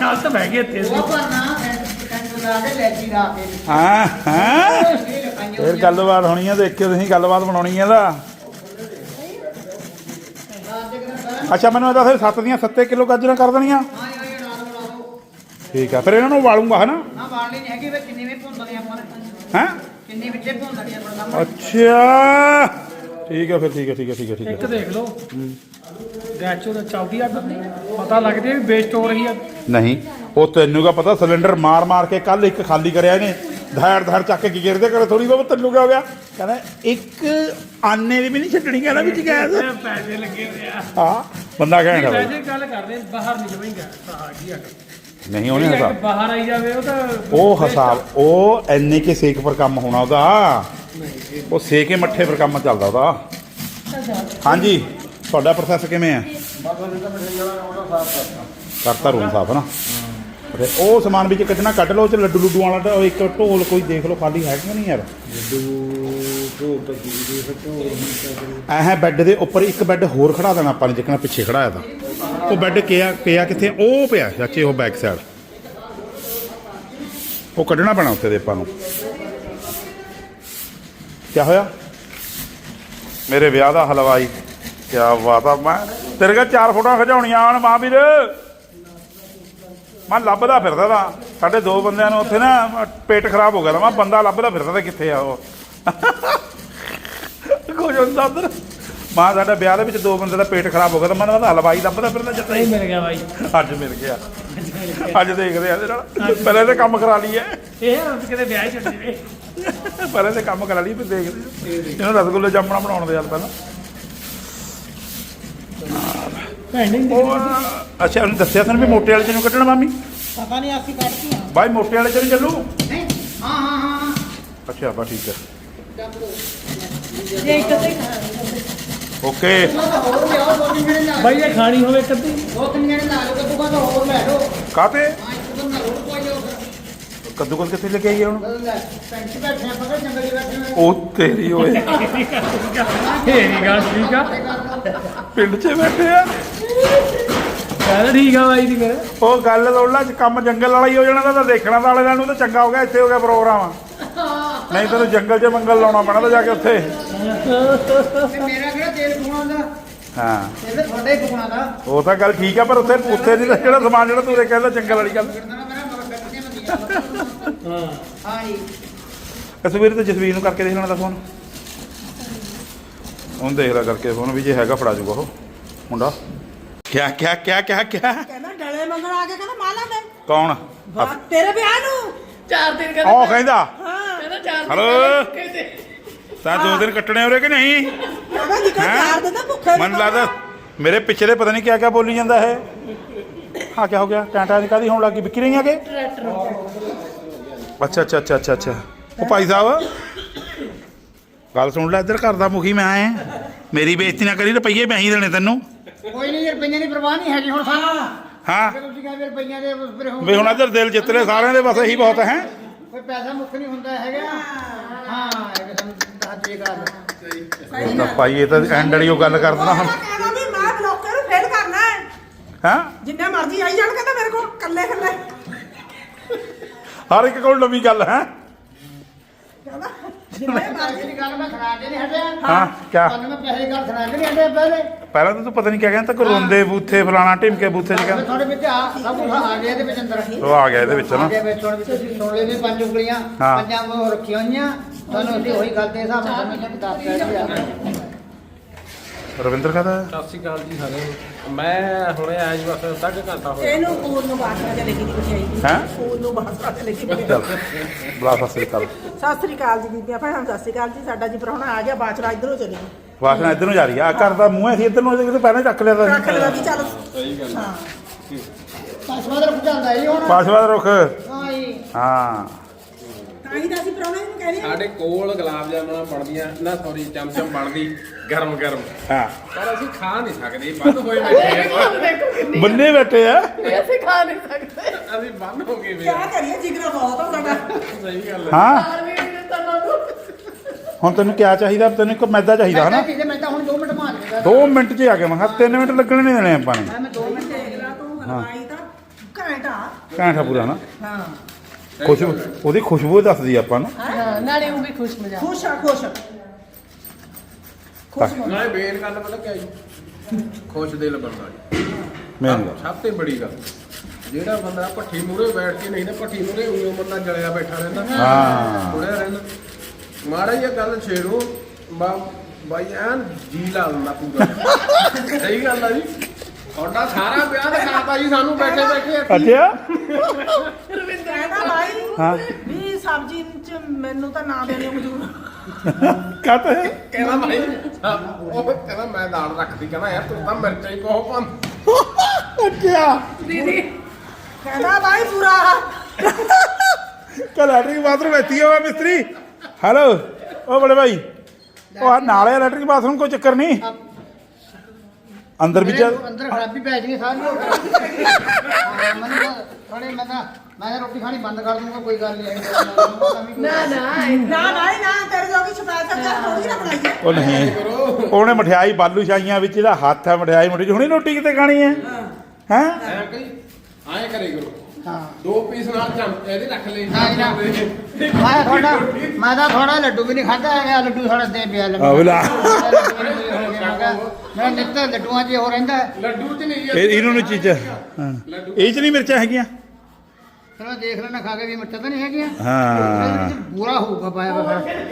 ਗਲਤ ਬਹਿ ਗਏ ਇੱਥੇ। ਕੇ ਕੇ ਹਾਂ ਹਾਂ। ਫਿਰ ਗੱਲਬਾਤ ਹੋਣੀ ਆ ਦੇਖਿਓ ਤੁਸੀਂ ਗੱਲਬਾਤ ਬਣਾਉਣੀ ਆ ਦਾ ਅੱਛਾ ਮੈਨੂੰ ਇਹਦਾ ਫਿਰ 7 ਦੀਆਂ 7 ਕਿਲੋ ਗਾਜਰਾਂ ਕਰ ਦੇਣੀਆਂ? ਠੀਕ ਆ ਫਿਰ ਇਹਨਾਂ ਨੂੰ ਵਾਲੂੰਗਾ ਹਨਾ? ਨਾ ਬਾੜਨੀ ਨਹੀਂ ਹੈਗੀ ਵੇ ਕਿੰਨੀ ਵੀ ਭੁੰਨਦੇ ਆਪਾਂ ਨੇ। ਹੈ? ਕਿੰਨੀ ਵਿੱਚੇ ਅੱਛਾ। ਠੀਕ ਆ ਫਿਰ ਠੀਕ ਆ ਠੀਕ ਆ ਠੀਕ ਠੀਕ ਇੱਕ ਦੇਖ ਲਓ। ਗੈਚੋ ਦਾ ਚੌਕੀ ਅੱਗ ਪਤਾ ਲੱਗਦੀ ਹੈ ਵੀ ਵੇਸਟ ਹੋ ਰਹੀ ਆ। ਨਹੀਂ ਉਹ ਤੈਨੂੰ ਕਾ ਪਤਾ ਸਿਲੰਡਰ ਮਾਰ ਮਾਰ ਕੇ ਕੱਲ ਇੱਕ ਖਾਲੀ ਕਰਿਆ ਇਹਨੇ। ਧਾੜ ਧਾੜ ਚੱਕ ਕੇ ਕੀ ਗਿਰਦੇ ਕਰੇ? ਥੋੜੀ ਬਹੁਤ ਤੈਨੂੰ ਕਿਆ ਹੋ ਗਿਆ? ਕਹਿੰਦਾ ਇੱਕ ਆਨੇ ਦੀ ਵੀ ਨਹੀਂ ਛੱਡਣੀ ਕਹਿੰਦਾ ਵਿੱਚ ਗੈਸ। ਪੈਸੇ ਲੱਗੇ ਹੋਏ ਆ। ਹਾਂ ਬੰਦਾ ਕਹਿਣ ਵੈਸੇ ਗੱਲ ਕਰਦੇ ਬਾਹਰ ਨਹੀਂ ਤਾਂ ਆ ਗਈ ਅੱਗ ਨਹੀਂ ਉਹਨੇ ਜਿਹੜੀ ਹਿਸਾਬ ਬਾਹਰ ਆਈ ਜਾਵੇ ਉਹ ਤਾਂ ਉਹ ਹਿਸਾਬ ਉਹ ਐਨੇ ਕੇ ਸੇਕ ਪਰ ਕੰਮ ਹੋਣਾ ਉਹਦਾ। ਉਹ ਸੇਕੇ ਮੱਠੇ ਪਰ ਕੰਮ ਚੱਲਦਾ ਉਹਦਾ। ਹਾਂਜੀ ਤੁਹਾਡਾ ਪ੍ਰੋਸੈਸ ਕਿਵੇਂ ਹੈ ਕਰਤਾ ਰੂਮ ਸਾਫ਼ ਨਾ ਤੇ ਉਹ ਸਮਾਨ ਵਿੱਚ ਕੱਢਣਾ ਕੱਢ ਲਓ ਤੇ ਲੱਡੂ ਲੁੱਡੂ ਵਾਲਾ ਉਹ ਇੱਕ ਢੋਲ ਕੋਈ ਦੇਖ ਲਓ ਖਾਲੀ ਹੈ ਕਿ ਨਹੀਂ ਯਾਰ? ਐਹ ਬੈੱਡ ਦੇ ਉੱਪਰ ਇੱਕ ਬੈੱਡ ਹੋਰ ਖੜਾ ਦੇਣਾ ਆਪਾਂ ਨੇ, ਜਿੱਕਣਾ ਪਿੱਛੇ ਖੜਾਇਆ ਤਾਂ। ਉਹ ਬੈੱਡ ਕਿਆ ਪਿਆ ਕਿੱਥੇ? ਉਹ ਪਿਆ, ਚਾਚੇ, ਉਹ ਬੈਕ ਸਾਈਡ ਉਹ ਕੱਢਣਾ ਪੈਣਾ ਉੱਤੇ ਦੇ ਆਪਾਂ ਨੂੰ। ਕੀ ਹੋਇਆ? ਮੇਰੇ ਵਿਆਹ ਦਾ ਹਲਵਾਈ। ਕੀ ਬਾਤ ਆ, ਮੈਂ ਤੇਰੇ ਕੋਲ ਚਾਰ ਫੋਟੋਆਂ ਖਿਚਾਉਣੀਆਂ ਆਣ ਮਾਂ ਵੀਰ ਮੈਂ ਲੱਭਦਾ ਫਿਰਦਾ ਦਾ ਸਾਡੇ ਦੋ ਬੰਦਿਆਂ ਨੂੰ ਉੱਥੇ ਨਾ ਪੇਟ ਖਰਾਬ ਹੋ ਗਿਆ ਤਾਂ ਮੈਂ ਬੰਦਾ ਲੱਭਦਾ ਫਿਰਦਾ ਤਾਂ ਕਿੱਥੇ ਆ ਉਹ। ਹੁੰਦਾ ਉਧਰ ਮਾਂ ਸਾਡਾ ਵਿਆਹ ਦੇ ਵਿੱਚ ਦੋ ਬੰਦੇ ਦਾ ਪੇਟ ਖਰਾਬ ਹੋ ਗਿਆ ਤਾਂ ਮੈਂ ਉਹਦਾ ਹਲਵਾਈ ਲੱਭਦਾ ਫਿਰਦਾ ਜਿੱਦਾਂ ਨਹੀਂ ਹੀ ਮਿਲ ਗਿਆ ਬਾਈ। ਅੱਜ ਮਿਲ ਗਿਆ। ਅੱਜ ਦੇਖਦੇ ਆ ਇਹਦੇ ਨਾਲ। ਪਹਿਲੇ ਤੇ ਕੰਮ ਕਰਾ ਲਈਏ। ਇਹ ਹੁਣ ਕਿਤੇ ਵਿਆਹ ਹੀ ਛੱਡ ਜਵੇ। ਪਹਿਲੇ ਤੇ ਕੰਮ ਕਰਾ ਲਈ ਫਿਰ ਦੇਖਦੇ ਆ। ਇਹਨੂੰ ਰਸਗੁੱਲੇ ਜਾਮਣਾ ਬਣਾਉਣ ਦੇ ਚੱਲ ਪਹਿਲਾਂ। ਭੈਣ ਨਹੀਂ ਉਹ ਅੱਛਾ ਉਹਨੇ ਦੱਸਿਆ ਤੁਹਾਨੂੰ ਵੀ ਮੋਟੇ ਵਾਲੇ ਚ ਨੂੰ ਕੱਢਣਾ ਮਾਮੀ? ਪਤਾ ਨਹੀਂ ਅਸੀਂ ਕੱਢਤੀ ਆ। ਬਾਈ ਮੋਟੇ ਵਾਲੇ ਚ ਚੱਲੂ? ਨਹੀਂ ਹਾਂ ਹਾਂ ਹਾਂ ਹਾਂ। ਅੱਛਾ ਬਾ ਠੀਕ ਹੈ ਜੇ ਇੱਕ ਤੇ ਓਕੇ। ਹੋਰ ਲਿਆਓ ਦੋ ਤਿੰਨ ਜਣੇ ਲਾ ਬਾਈ ਇਹ ਖਾਣੀ ਹੋਵੇ ਕਦੀ ਦੋ ਤਿੰਨ ਜਣੇ ਲਾ ਲਓ ਕੱਦੂ ਤਾਂ ਹੋਰ ਲੈ ਲਓ ਕਾਤੇ ਹਾਂ। ਇੱਕ ਬੰਦਾ ਹੋਰ ਕੋਈ ਜਾਓ ਕੱਦੂ ਕੱਦ ਕਿੱਥੇ ਲੱਗੇ ਆਈ ਹੁਣ ਲੈ ਪੈਂਚ ਬੈਠੇ ਆ ਪਤਾ ਜੰਗਲ 'ਚ ਬੈਠੇ ਹੋਏ ਉਹ ਤੇਰੀ ਓਏ। ਇਹ ਨਹੀਂ ਗੱਲ ਠੀਕ ਆ। ਪਿੰਡ 'ਚ ਬੈਠੇ ਆ। ਗੱਲ ਠੀਕ ਆ ਬਾਈ ਦੀ ਫਿਰ। ਉਹ ਗੱਲ ਤੋੜਲਾ ਕੰਮ ਜੰਗਲ ਵਾਲਾ ਹੀ ਹੋ ਜਾਣਾ ਤਾਂ ਦੇਖਣਾ ਤਾਂ ਵਾਲੇ ਨੂੰ ਤਾਂ ਚੰਗਾ ਹੋ ਗਿਆ ਇੱਥੇ ਹੋ ਗਿਆ ਪ੍ਰੋਗਰਾਮ। ਨਹੀਂ ਤੈਨੂੰ ਜੰਗਲ 'ਚ ਮੰਗਲ ਲਾਉਣਾ ਪੈਣਾ ਤਾਂ ਜਾ ਕੇ ਉੱਥੇ। ਤੇ ਮੇਰਾ ਕਿਹੜਾ ਤੇਲ ਪੂਣਾ ਦਾ? ਹਾਂ। ਇਹ ਤਾਂ ਤੁਹਾਡਾ ਹੀ ਪੂਣਾ ਦਾ। ਉਹ ਤਾਂ ਗੱਲ ਠੀਕ ਆ ਪਰ ਉੱਥੇ ਉੱਥੇ ਦੀ ਤਾਂ ਜਿਹੜਾ ਸਮਾਨ ਜਿਹੜਾ ਤੂੰ ਕਹਿੰਦਾ ਜੰਗਲ ਵਾਲੀ ਗੱਲ। ਕਿਰਦਾਂ ਮੇਰਾ ਮਗਰ ਹਾਂ। ਤੇ ਜਸਵੀਰ ਨੂੰ ਕਰਕੇ ਦੇਖ ਲੈਣਾ ਦਾ ਫੋਨ। ਉਹਨੂੰ ਦੇਖ ਲੈ ਕਰਕੇ ਫੋਨ ਵੀ ਜੇ ਹੈਗਾ ਫੜਾ ਜੂਗਾ ਉਹ। ਮੁੰਡਾ। ਕਿਆ ਕਿਆ ਕਿਆ ਕਿਆ ਕਿਆ? ਕਹਿੰਦਾ ਡਲੇ ਮੰਗਣ ਆ ਕੇ ਕਹਿੰਦਾ ਮਾਲਾ ਮੈਂ। ਕੌਣ? ਤੇਰੇ ਵਿਆਹ ਨੂੰ। ਚਾਰ ਦਿਨ ਉਹ ਕਹਿੰਦਾ ਕਹਿੰਦਾ ਹਾਂ ਕਹਿੰਦਾ। ਚਾਰ ਦਿਨ ਤਾਂ ਦੋ ਦਿਨ ਕੱਟਣੇ ਉਰੇ ਕਿ ਨਹੀਂ? ਕਹਿੰਦਾ ਨਿਕਲ ਹੈਂ? ਚਾਰ ਦਿਨ ਤਾਂ ਭੁੱਖੇ ਮਨ ਲੱਗਦਾ ਮੇਰੇ ਪਿੱਛੇ ਦੇ ਪਤਾ ਨਹੀਂ ਕਿਆ ਕਿਆ ਬੋਲੀ ਜਾਂਦਾ ਹੈ ਹਾਂ ਕਿਆ ਹੋ ਗਿਆ? ਟੈਂਟਾ ਦੀ ਕਾਦੀ ਹੋਣ ਲੱਗੀ ਵਿਕੀ ਰਹੀਆਂ ਕਿ? ਅੱਛਾ ਅੱਛਾ ਅੱਛਾ ਅੱਛਾ ਅੱਛਾ। ਉਹ ਭਾਈ ਸਾਹਿਬ ਗੱਲ ਸੁਣ ਲੈ ਇੱਧਰ ਘਰ ਦਾ ਮੁਖੀ ਮੈਂ ਆਏ ਮੇਰੀ ਬੇਇੱਜ਼ਤੀ ਨਾ ਕਰੀ ਰੁਪਈਏ ਮੈਂ ਹੀ ਦੇਣੇ ਤੈਨੂੰ। ਕੋਈ ਨਹੀਂ ਰੁਪਈਆਂ ਦੀ ਪਰਵਾਹ ਨਹੀਂ ਹੈਗੀ ਹੁਣ ਸਾਨੂੰ ਹਾਂ। ਜੇ ਤੁਸੀਂ ਕਹਿੰਦੇ ਰੁਪਈਆਂ ਦੇ ਉਸ ਪਰ ਵੀ ਹੁਣ ਇੱਧਰ ਦਿਲ ਜਿੱਤ ਲਏ ਸਾਰਿਆਂ ਦੇ ਬਸ ਇਹੀ ਬਹੁਤ ਹੈ। ਕੋਈ ਪੈਸਾ ਮੁੱਖ ਨਹੀਂ ਹੁੰਦਾ ਹੈਗਾ। ਹਾਂ। ਇਹ ਸਾਨੂੰ ਦੱਸ ਦੇ ਗੱਲ। ਤਾਂ ਭਾਈ ਇਹ ਤਾਂ ਐਂਡ ਵਾਲੀ ਉਹ ਗੱਲ ਕਰ ਦੇਣਾ ਹੁਣ ਕਹਿੰਦਾ ਵੀ ਮੈਂ ਬਲੋਕਰ ਨੂੰ ਫੇਲ ਕਰਨਾ ਹੈ। ਹਾਂ? ਜਿੰਨੇ ਮਰਜ਼ੀ ਆਈ ਜਾਣ ਕਹਿੰਦਾ ਮੇਰੇ ਕੋਲ ਕੱਲੇ ਕੱਲੇ ਹਰ ਇੱਕ ਕੋਲ ਨਵੀਂ ਗੱਲ ਹੈ? ਕਹਿੰਦਾ ਜਿੰਨੇ ਮਰਜ਼ੀ ਦੀ ਗੱਲ ਮੈਂ ਸੁਣਾ ਕੇ ਨਹੀਂ ਹਟਿਆ। ਹਾਂ। ਕਿਆ? ਤੁਹਾਨੂੰ ਮੈਂ ਪਹਿਲੀ ਗੱਲ ਸੁਣਾ ਕੇ ਨਹੀਂ ਹਟਿਆ ਪਹਿਲੇ। ਪਹਿਲਾਂ ਤਾਂ ਤੂੰ ਪਤਾ ਨਹੀਂ ਕਿਆ ਕਹਿੰਦਾ ਤੱਕ ਰੋਂਦੇ ਬੂਥੇ ਫਲਾਣਾ ਢਿਮਕੇ ਬੂਥੇ ਚ ਕਹਿੰਦਾ। ਤੁਹਾਡੇ ਵਿੱਚ ਆ ਸਭ ਕੁਝ ਆ ਗਿਆ ਇਹਦੇ ਵਿੱਚ ਅੰਦਰ। ਉਹ ਆ ਗਿਆ ਇਹਦੇ ਵਿੱਚ ਆ ਨਾ ਗਿਆ ਵਿੱਚ ਹੁਣ ਵਿੱਚ ਤੁਸੀਂ ਸੁਣ ਲਏ ਵੀ ਪੰਜ ਉਂਗਲੀਆਂ। ਹਾਂ। ਪੰਜਾਂ ਉਹ ਰੱਖੀਆਂ ਹੋਈਆਂ। ਤੁਹਾਨੂੰ ਅਸੀਂ ਉਹੀ ਗੱਲ ਦੇ ਹਿਸਾਬ ਨਾਲ ਤੁਹਾਨੂੰ ਦੱਸ ਰਿਹਾ ਜੀ ਰਵਿੰਦਰ ਕਹਦਾ ਸਤਿ ਸ਼੍ਰੀ ਅਕਾਲ ਜੀ ਸਾਰਿਆਂ ਨੂੰ। ਮੈਂ ਹੁਣੇ ਆਇਆ ਜੀ ਬਸ ਅੱਧਾ ਕੁ ਘੰਟਾ ਹੋਇਆ ਇਹਨੂੰ ਪੂਰ ਨੂੰ ਬਾਸਰਾ ਚਲੇਗੀ ਦੀ ਮਠਿਆਈ ਦੀ। ਹੈਂ? ਪੂਰ ਨੂੰ ਬਾਸਰਾ ਚਲੇਗੀ ਚੱਲ ਬਲਾ ਸਤਿ ਸ੍ਰੀ ਅਕਾਲ। ਸਤਿ ਸ੍ਰੀ ਅਕਾਲ ਜੀ ਬੀਬੀਆਂ ਭੈਣਾਂ ਸਤਿ ਸ੍ਰੀ ਅਕਾਲ ਜੀ। ਸਾਡਾ ਜੀ ਪ੍ਰਾਹੁਣਾ ਆ ਗਿਆ ਬਾਜਰਾ ਇਧਰੋਂ ਚਲੇ ਗਈ। ਵਾਸਨਾ ਇੱਧਰ ਨੂੰ ਜਾ ਰਹੀ ਆ। ਆਹ ਘਰ ਦਾ ਮੂੰਹ ਐ ਸੀ ਇੱਧਰ ਨੂੰ ਕਿਤੇ ਪਹਿਲਾਂ ਚੱਕ ਲਿਆ ਰੱਖ ਲਿਆ ਤਾਂ। ਵੀ ਚੱਲ। ਸਹੀ ਗੱਲ ਹਾਂ। ਪਾਸਵਾਦ ਰੱਖ ਜਾਂਦਾ ਜੀ ਹੁਣ। ਪਾਸਵਾਦ ਰੁਖ। ਹਾਂ ਜੀ। ਹਾਂ। ਤਾਂ ਹੀ ਤਾਂ ਅਸੀਂ ਪ੍ਰਾਹੁਣੇ ਨੂੰ ਕਹਿੰਦੇ ਆ ਸਾਡੇ ਕੋਲ ਗੁਲਾਬ ਜਾਮਣਾ ਬਣਦੀਆਂ। ਨਾ ਸੌਰੀ ਚਮਚਮ ਬਣਦੀ ਗਰਮ ਗਰਮ। ਹਾਂ। ਪਰ ਅਸੀਂ ਖਾ ਨਹੀਂ ਸਕਦੇ ਬੰਦ ਹੋਏ ਬੈਠੇ ਆ। ਦੇਖੋ ਕਿੰਨੀ ਬੰਨੇ ਬੈਠੇ ਆ। ਅਸੀਂ ਖਾ ਨਹੀਂ ਸਕਦੇ। ਅਸੀਂ ਬੰਦ ਹੋ ਗਏ ਵੇ ਕਿਆ ਕਰੀਏ ਜਿਗਰਾ ਬਹੁਤ ਆ ਸਾਡਾ। ਸਹੀ ਗੱਲ ਹਾਂ। ਚਾਰ ਵੀ ਨਹੀਂ ਦਿੱਤਾ ਤੁਹਾਨੂੰ ਹੁਣ ਤੈਨੂੰ ਕਿਆ ਚਾਹੀਦਾ? ਤੈਨੂੰ ਇੱਕ ਮੈਦਾ ਚਾਹੀਦਾ ਹਨਾ? ਮੈਂ ਤਾਂ ਹੁਣ 2 ਮਿੰਟ ਮਾਰ ਦੇਗਾ 2 ਮਿੰਟ 'ਚ ਆ ਗਿਆ ਮੈਂ ਕਿਹਾ 3 ਮਿੰਟ ਲੱਗਣੇ ਨਹੀਂ ਦੇਣੇ ਆਪਾਂ ਨੇ। ਮੈਂ 2 ਮਿੰਟ ਦੇਖ ਲਾ ਤੂੰ ਹਲਵਾਈ ਤਾਂ ਘੈਂਟ ਘੈਂਟਾ ਪੂਰਾ ਨਾ ਹਾਂ। ਖੁਸ਼ਬੂ ਉਹਦੀ ਖੁਸ਼ਬੂ ਦੱਸਦੀ ਆਪਾਂ ਨੂੰ। ਹਾਂ ਨਾਲੇ ਉਹ ਵੀ ਖੁਸ਼ ਮਜ਼ਾ ਖੁਸ਼ ਆ ਖੁਸ਼। ਖੁਸ਼ ਨਾਲੇ ਮੇਨ ਗੱਲ ਪਤਾ ਕਿਆ ਜੀ ਖੁਸ਼ ਦਿਲ ਬਣਦਾ ਜੀ। ਮੇਨ ਗੱਲ। ਸਭ ਤੋਂ ਬੜੀ ਗੱਲ। ਜਿਹੜਾ ਬੰਦਾ ਭੱਠੀ ਮੂਰੇ ਬੈਠ ਕੇ ਨਹੀਂ ਨਾ ਭੱਠੀ ਮੂਰੇ ਉਵੇਂ ਬੰਦਾ ਜਲਿਆ ਬੈਠਾ ਰਹਿੰਦਾ। ਹਾਂ। ਥੋੜਿਆ ਰਹਿੰਦਾ। ਮਾੜਾ ਜਿਹਾ ਗੱਲ ਛੇੜੋ ਬਾ ਬਾਈ ਐਨ ਜੀ ਲਾ ਦਿੰਦਾ ਪੂਰਾ। ਸਹੀ ਗੱਲ ਆ ਜੀ। ਤੁਹਾਡਾ ਸਾਰਾ ਵਿਆਹ ਦਿਖਾਤਾ ਜੀ ਸਾਨੂੰ ਬੈਠੇ ਬੈਠੇ ਅੱਛਾ। ਭਾਈ ਹਾਂ। ਵੀ ਸਬਜ਼ੀ ਚ ਮੈਨੂੰ ਤਾਂ ਨਾ ਦੇਣੀ ਮਜ਼ਦੂਰ। ਕਹਤਾ? ਕਹਿੰਦਾ ਭਾਈ ਉਹ ਕਹਿੰਦਾ ਮੈਂ ਦਾਲ ਰੱਖਦੀ ਕਹਿੰਦਾ ਯਾਰ ਤੂੰ ਤਾਂ ਮਿਰਚਾਂ ਹੀ ਬਹੁਤ ਪਾਉਂਦਾ। ਅੱਛਾ। ਦੀਦੀ। ਕਹਿੰਦਾ ਭਾਈ ਪੂਰਾ ਕਾ ਲੈਟਰਿੰਗ ਬਾਥਰੂਮ ਬੈਠੀ ਹੋਇਆ ਮਿਸਤਰੀ। ਹੈਲੋ ਉਹ ਬੜੇ ਭਾਈ ਉਹ ਨਾਲੇ ਲੈਟਰਿੰਗ ਬਾਥਰੂਮ ਕੋਈ ਚੱਕਰ ਨਹੀਂ। ਅੰਦਰ ਵੀ ਚੱਲ। ਅੰਦਰ ਖਰਾਬੀ ਪੈ ਜਣੀ ਸਾਰੀ। ਹਾਂ, ਮੈਨੂੰ ਥੋੜੇ ਮੈਂ ਤਾਂ ਮੈਂ ਤਾਂ ਰੋਟੀ ਖਾਣੀ ਬੰਦ ਕਰ ਦੂੰਗਾ ਕੋਈ ਗੱਲ ਨਹੀਂ ਨਾ ਨਾ ਨਾ ਭਾਈ ਨਾ। ਤੇਰੇ ਜੋਗੀ ਸਪੈਸ਼ਲ ਚੱਲ ਥੋੜੀ ਨਾ ਬਣਾਈਏ। ਉਹ ਨਹੀਂ ਉਹਨੇ ਮਠਿਆਈ ਬਾਲੂ ਸ਼ਾਈਆਂ ਵਿੱਚ ਇਹਦਾ ਹੱਥ ਹੈ ਮਠਿਆਈ ਮੁੰਡੀ ਹੁਣੀ ਰੋਟੀ ਕਿਤੇ ਖਾਣੀ ਹੈ? ਹੈ। ਐਂ ਕਰੀ ਐਂ ਕਰੇ ਕਰੋ। ਹਾਂ। ਦੋ ਪੀਸ ਨਾਲ ਚਮ ਇਹਦੇ ਰੱਖ ਲੈ ਨਾ ਜੀ, ਨਾ। ਮੈਂ ਥੋੜਾ ਮੈਂ ਤਾਂ ਥੋੜਾ ਲੱਡੂ ਵੀ ਨਹੀਂ ਖਾਦਾ ਹੈਗਾ ਲੱਡੂ ਥੋੜਾ ਦੇ ਪਿਆ ਲੱਡੂ। ਆਵਲਾ ਮੈਂ ਨਿੱਤ ਲੱਡੂਆਂ 'ਚ ਹੋ ਰਹਿੰਦਾ। ਹੈ। ਲੱਡੂ ਚ ਨਹੀਂ ਇਹ ਇਹਨਾਂ ਨੂੰ ਚੀਜ਼ ਹਾਂ। ਇਹ ਚ ਨਹੀਂ ਮਿਰਚਾਂ ਹੈਗੀਆਂ? ਚਲੋ ਦੇਖ ਲੈਣਾ ਖਾ ਕੇ ਵੀ ਮਿੱਠਾ ਤਾਂ ਨਹੀਂ ਹੈਗੀਆਂ ਹਾਂ। ਬੁਰਾ ਹੋਊਗਾ ਪਾਇਆ ਵਾ ਫਿਰ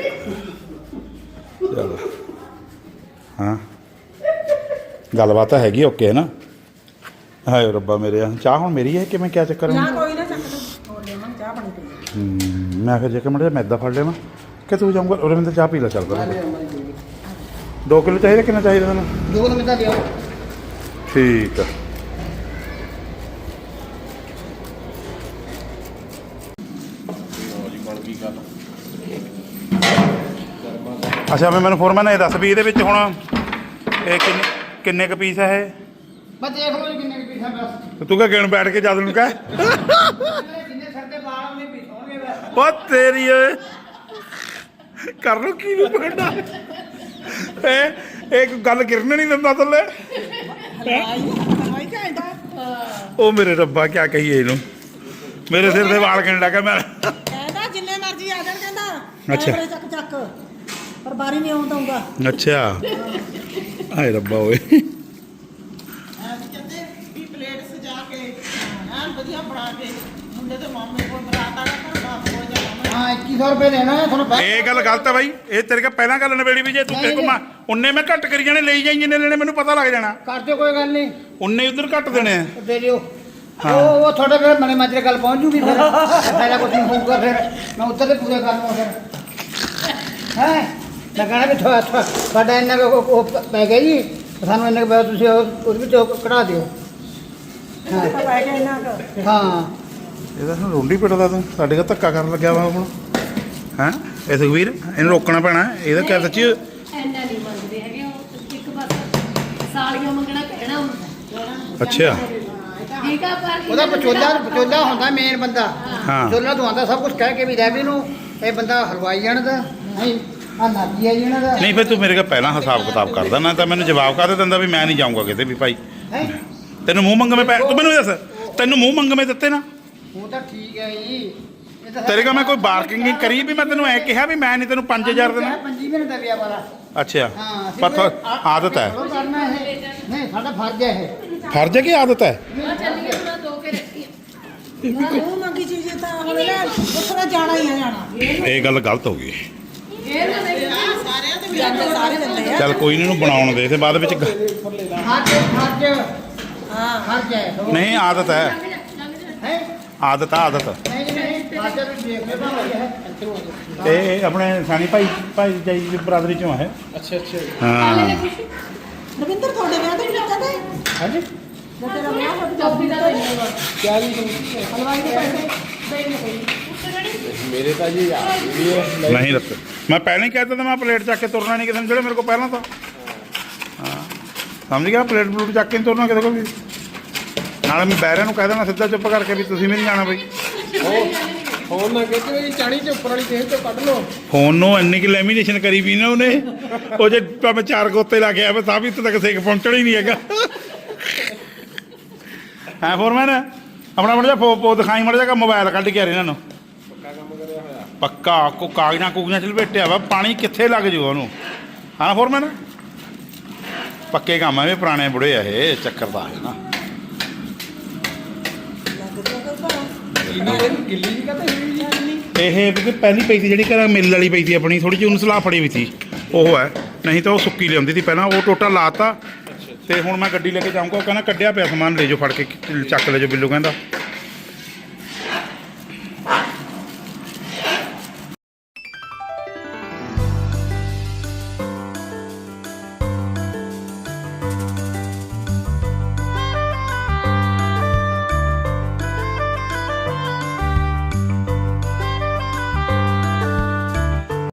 ਚਲੋ। ਹਾਂ। ਗੱਲਬਾਤ ਤਾਂ ਹੈਗੀ ਓਕੇ ਹੈ ਨਾ? ਹਾਏ ਰੱਬਾ ਮੇਰੇ ਚਾਹ ਹੁਣ ਮੇਰੀ ਹੈ ਕਿ ਮੈਂ ਕਿਆ ਚੱਕਰ ਨਾ ਹੈ ਕੋਈ ਨਾ ਚੱਕ ਲਓ। ਹੋਰ ਲੈਵਾਂ ਚਾਹ ਬਣੀ ਪਈ। ਹਮ, ਮੈਂ ਫਿਰ ਜੇ ਕਿ ਮੜੇ ਮੈਦਾ ਫੜ ਲਿਆ ਕਿ ਤੂੰ ਜਾਊਂਗਾ ਰਵਿੰਦਰ ਚਾਹ ਪੀ ਲੈ ਚੱਲ ਕਰ 2 ਕਿਲੋ ਚਾਹੀਦਾ ਕਿੰਨਾ ਚਾਹੀਦਾ ਤੈਨੂੰ? ਦੋ ਮਿੰਟ ਦਾ ਲਿਆਓ। ਠੀਕ ਆ। ਅੱਛਾ ਮੈਂ ਮੈਨੂੰ ਫੋਰਮੈਨ ਇਹ ਦੱਸ ਵੀ ਇਹਦੇ ਵਿੱਚ ਹੁਣ ਇਹ ਕਿੰਨੇ ਕਿੰਨੇ ਕ ਪੀਸ ਹੈ ਇਹ? ਮੈਂ ਦੇਖ ਲਓ ਜੀ ਕਿੰਨੇ ਕੁ ਪੀਸ ਆ ਬਸ। ਤੇ ਕਹ ਗਿਣ ਬੈਠ ਕੇ ਜਦ ਨੂੰ ਕਹਿ? ਜਿੰਨੇ ਸਿਰ ਤੇ ਵਾਲ ਉਹਨੇ ਪੀਸ ਹੋਣਗੇ ਬਸ। ਉਹ ਤੇਰੀ ਓਏ ਕਰ ਲੋ ਕੀ ਨੂੰ ਪੜਦਾ ਇਹ ਇੱਕ ਗੱਲ ਗਿਰਨ ਨਹੀਂ ਦਿੰਦਾ ਥੱਲੇ? ਹਲਵਾਈ ਘੈਂਟ ਉਹ ਮੇਰੇ ਰੱਬਾ ਕੀ ਕਹੀਏ ਇਹਨੂੰ? ਮੇਰੇ ਸਿਰ ਦੇ ਵਾਲ ਗਿਣ ਲੱਗਾ ਮੈਂ। ਕਹਿੰਦਾ ਜਿੰਨੇ ਮਰਜ਼ੀ ਆ ਜਾਣ ਕਹਿੰਦਾ। ਅੱਛਾ। ਕੈਮਰੇ ਚੱਕ ਚੱਕ ਪਰ ਬਾਰੀ ਨਹੀਂ ਆਉਂ ਦਊਗਾ ਅੱਛਾ। ਹਾਏ ਰੱਬਾ ਓਏ। ਕਹਿੰਦੇ ਵੀ ਪਲੇਟ ਸਜਾ ਕੇ ਐਨ ਵਧੀਆ ਬਣਾ ਕੇ ਮੁੰਡੇ ਦੇ ਮਾਮੇ ਕੋਲ ਬਰਾਤ ਆ ਗਿਆ ਘਰ ਬਾਪ ਹੋ ਜਾਣਾ। ਹਾਂ 2100 ਰੁਪਏ ਦੇਣਾ ਹੈ ਤੁਹਾਨੂੰ ਬੈਠ ਇਹ ਗੱਲ ਗਲਤ ਹੈ ਬਾਈ। ਇਹ ਤੇਰੇ ਕੋ ਪਹਿਲਾਂ ਗੱਲ ਨਵੇੜੀ ਵੀ ਜੇ ਤੂੰ ਕਿਸੇ ਕੋ ਮੈਂ ਉਨੇ ਮੈਂ ਘੱਟ ਕਰੀ ਜਾਣੇ ਲਈ ਜਾਈ ਜਿੰਨੇ ਲੈਣੇ ਮੈਨੂੰ ਪਤਾ ਲੱਗ ਜਾਣਾ। ਕਰ ਦਿਓ ਕੋਈ ਗੱਲ ਨਹੀਂ। ਉਨੇ ਉਧਰ ਘੱਟ ਦੇਣੇ ਆ। ਦੇ ਦਿਓ। ਉਹ ਉਹ ਤੁਹਾਡੇ ਫਿਰ ਮਨੇ ਮਾਜਰੇ ਗੱਲ ਪਹੁੰਚ ਜੂਗੀ ਫਿਰ। ਪਹਿਲਾਂ ਕੁਝ ਨਹੀਂ ਹੋਊਗਾ ਫਿਰ। ਮੈਂ ਉੱਧਰ ਦੇ ਪੂਰੇ ਕਰ ਲਵਾਂ ਫਿਰ। ਹੈ? ਲੱਗਣਾ ਵੀ ਤੁਹਾਡਾ ਤੁਹਾਡਾ ਇੰਨਾ ਕੁ ਉਹ ਉਹ ਪੈ ਗਿਆ ਜੀ ਸਾਨੂੰ ਇੰਨਾ ਕੁ ਪਿਆ, ਤੁਸੀਂ ਉਹ- ਉਹਦੇ ਵਿੱਚੋਂ ਕਢਾ ਦਿਓ। ਹਾਂ ਪੈ ਗਿਆ ਇਹਨਾਂ ਕੁ। ਹਾਂ। ਇਹਦਾ ਹੁਣ ਰੋਂਡੀ ਪਿੱਟਦਾ ਤੂੰ ਸਾਡੇ ਕੋ ਧੱਕਾ ਕਰਨ ਲੱਗਿਆ ਵਾ ਹੁਣ। ਹੈ? ਇਹ ਸੁਖਵੀਰ ਇਹਨੂੰ ਰੋਕਣਾ ਪੈਣਾ ਇਹਦਾ ਕਿਆ ਸੱਚੀ ਐਨਾ ਨਹੀਂ ਮੰਗਦੇ ਹੈਗੇ ਉਹ ਇੱਕ ਬਸ ਸਾਲੀਆਂ ਮੰਗਣਾ ਕਹਿਣਾ ਹੁੰਦਾ। ਅੱਛਾ। ਠੀਕ ਆ ਪਰ ਉਹਦਾ ਪਚੋਲਾ ਪਚੋਲਾ ਹੁੰਦਾ ਮੇਨ ਬੰਦਾ। ਹਾਂ। ਪਚੋਲਾ ਤੋਂ ਆਉਂਦਾ ਸਭ ਕੁਝ ਕਹਿ ਕੇ ਵੀ ਲੈ ਵੀ ਇਹਨੂੰ ਇਹ ਬੰਦਾ ਹਲਵਾਈ ਜਾਣਦਾ ਨਹੀਂ। ਆ ਨਾਜੀ ਹੈ ਜੀ ਇਹਨਾਂ ਦਾ। ਨਹੀਂ ਫਿਰ ਤੂੰ ਮੇਰੇ ਕੋਲ ਪਹਿਲਾਂ ਹਿਸਾਬ ਕਿਤਾਬ ਕਰਦਾ ਨਾ ਤਾਂ ਮੈਨੂੰ ਜਵਾਬ ਕਾਹਦੇ ਦਿੰਦਾ ਵੀ ਮੈਂ ਨਹੀਂ ਜਾਊਂਗਾ ਕਿਤੇ ਵੀ ਭਾਈ। ਹੈ? ਤੈਨੂੰ ਮੂੰਹ ਮੰਗਵੇਂ ਪੈ ਤੂੰ ਮੈਨੂੰ ਇਹ ਦੱਸ ਤੈਨੂੰ ਮੂੰਹ ਮੰਗਵੇਂ ਦਿੱਤੇ ਨਾ। ਉਹ ਤਾਂ ਠੀਕ ਹੈ ਜੀ। ਇਹ ਤਾਂ ਤੇਰੇ ਕਾ ਮੈਂ ਕੋਈ ਬਾਰਕਿੰਗ ਕਰੀ ਵੀ ਮੈਂ ਤੈਨੂੰ ਐ ਕਿਹਾ ਵੀ ਮੈਂ ਨਹੀਂ ਤੈਨੂੰ 5000 ਦੇਣਾ? ਪੰਜੀ ਵੀ ਨਹੀਂ ਦਵਿਆ ਵਾਲਾ। ਅੱਛਾ ਹਾਂ ਅਸੀਂ ਪਰ ਕੋਈ ਥੋ- ਆਦਤ ਹੈ। ਥੋੜ੍ਹਾ ਕਰਨਾ ਇਹ। ਨਹੀਂ ਸਾਡਾ ਫਰਜ਼ ਹੈ ਇਹ। ਫਰਜ਼ ਹੈ ਕਿ ਆਦਤ ਹੈ? ਆ ਚੱਲੀਏ ਥੋੜਾ ਦੋ ਕੇ ਰੱਖੀਏ ਉਹ ਮੰਗੀ ਚੀਜ਼ ਤਾਂ ਹੁਣ ਨਾ ਉੱਥੇ ਜਾਣਾ ਹੀ ਆ ਜਾਣਾ। ਇਹ ਗੱਲ ਗਲਤ ਹੋ ਗਈ। ਇਹ ਨਾ ਨਹੀਂ ਸਾਰਿਆਂ ਦੇ ਜਾਂਦੇ ਸਾਰੇ ਦਿੰਦੇ ਆ। ਚੱਲ ਕੋਈ ਨਹੀਂ ਇਹਨੂੰ ਬਣਾਉਣ ਦੇ ਤੇ ਬਾਅਦ ਵਿੱਚ ਗ- ਫਰਜ਼ ਫਰਜ਼ ਹਾਂ। ਫਰਜ਼ ਹੈ। ਨਹੀਂ ਆਦਤ ਹੈ। ਹੈ? ਆਦਤ ਆ ਆਦਤ। ਨਹੀਂ ਨਹੀਂ ਫਰਜ਼ ਨੂੰ ਦੇਖ ਲੈ ਭਾਵੇਂ ਹੈ ਇਹ ਆਪਣੇ ਸਾਨੀ ਭਾਈ ਭਾਈ ਜਾਈ ਦੀ ਬਰਾਦਰੀ ਚੋਂ ਹੈ ਅੱਛਾ ਅੱਛਾ। ਹਾਂ। ਰਵਿੰਦਰ ਤੁਹਾਡੇ ਵਿਆਹ ਤੇ ਨਹੀਂ ਕਹਿੰਦੇ ਹਾਂਜੀ। ਜੇ ਤੇਰਾ ਵਿਆਹ ਹੋ ਚੌਥੀ ਦਾ ਜੀ? ਹਲਵਾਈ ਦੇ ਪੈਸੇ। ਨਹੀਂ ਨਹੀਂ। ਮੇਰੇ ਤਾਂ ਜੀ ਵੀ ਹੈ ਨਹੀਂ ਰੱਖ ਮੈਂ ਪਹਿਲਾਂ ਹੀ ਕਹਿ ਤਾ ਮੈਂ ਪਲੇਟ ਚੱਕ ਕੇ ਤੁਰਨਾ ਨਹੀਂ ਕਿਸੇ ਨੂੰ ਜਿਹੜੇ ਮੇਰੇ ਕੋਲ ਪਹਿਲਾਂ ਤਾਂ। ਹਾਂ। ਸਮਝ ਗਿਆ? ਪਲੇਟ ਪਲੂਟ ਚੱਕ ਕੇ ਨਹੀਂ ਤੁਰਨਾ ਕਿਸੇ ਕੋਲ ਵੀ। ਨਾਲੇ ਮੈਂ ਬੈਰਿਆਂ ਨੂੰ ਕਹਿ ਦੇਣਾ ਸਿੱਧਾ ਚੁੱਪ ਕਰਕੇ ਵੀ ਤੁਸੀਂ ਵੀ ਨਹੀਂ ਜਾਣਾ ਬਈ। ਫੋਨ ਨਾ ਕਹਿੰਦੇ ਵੀ ਚਾਣੀ ਚ ਉੱਪਰ ਵਾਲੀ ਕਿਸੇ ਤੋਂ ਕੱਢ ਲਓ। ਫੋਨ ਨੂੰ ਇੰਨੀ ਕਿ ਲੈਮੀਨੇਸ਼ਨ ਕਰੀ ਵੀ ਨਾ ਉਹਨੇ। ਉਹ ਜੇ ਭਾਵੇਂ ਚਾਰ ਗੋਤੇ ਲਾ ਕੇ ਆਵੇ ਤਾਂ ਵੀ ਇੱਥੇ ਤੱਕ ਸੇਕ ਪਹੁੰਚਣਾ ਹੀ ਨਹੀਂ ਹੈਗਾ। ਹਾਂ ਫੋਰਮੈਨ ਆਪਣਾ ਮੜ ਜਾ ਫੋ ਦਿਖਾਈ ਮੜ ਜਾ ਮੋਬਾਈਲ ਕੱਢ ਕੇ ਆ ਇਹਨਾਂ ਨੂੰ। ਪੱਕਾ ਕੋ ਕਾਗਜ਼ਾਂ ਕੁਗਜ਼ਾਂ ਚ ਲਪੇਟਿਆ ਵਾ ਪਾਣੀ ਕਿੱਥੇ ਲੱਗ ਜੂਗਾ ਉਹਨੂੰ? ਹਾਂ ਫੋਰਮੈਨ ਪੱਕੇ ਕੰਮ ਇਹ ਪੁਰਾਣੇ ਬੁੜੇ ਆ ਇਹ ਚੱਕਰ ਦਾ ਹੈ ਨਾ। ਜੀ ਜੀ ਇਹ ਵੀ ਪਹਿਲੀ ਪਈ ਸੀ ਜਿਹੜੀ ਘਰ ਮਿਲ ਵਾਲੀ ਪਈ ਸੀ ਆਪਣੀ ਥੋੜੀ ਜਿਹੀ ਉਹਨੂੰ ਸਲਾਹ ਫੜੀ ਵੀ ਸੀ। ਉਹ ਹੈ ਨਹੀਂ ਤਾਂ ਉਹ ਸੁੱਕੀ ਲਿਆਉਂਦੀ ਸੀ ਪਹਿਲਾਂ ਉਹ ਟੋਟਾ ਲਾਤਾ। ਤੇ ਹੁਣ ਮੈਂ ਗੱਡੀ ਲੈ ਕੇ ਜਾਊਂਗਾ ਉਹ ਕਹਿੰਦਾ ਕੱਢਿਆ ਪਿਆ ਸਮਾਨ ਲੈ ਜਾਓ ਫੜ ਕੇ ਚੱਕ ਲੈ ਜਾਓ ਬਿੱਲੂ ਕਹਿੰਦਾ।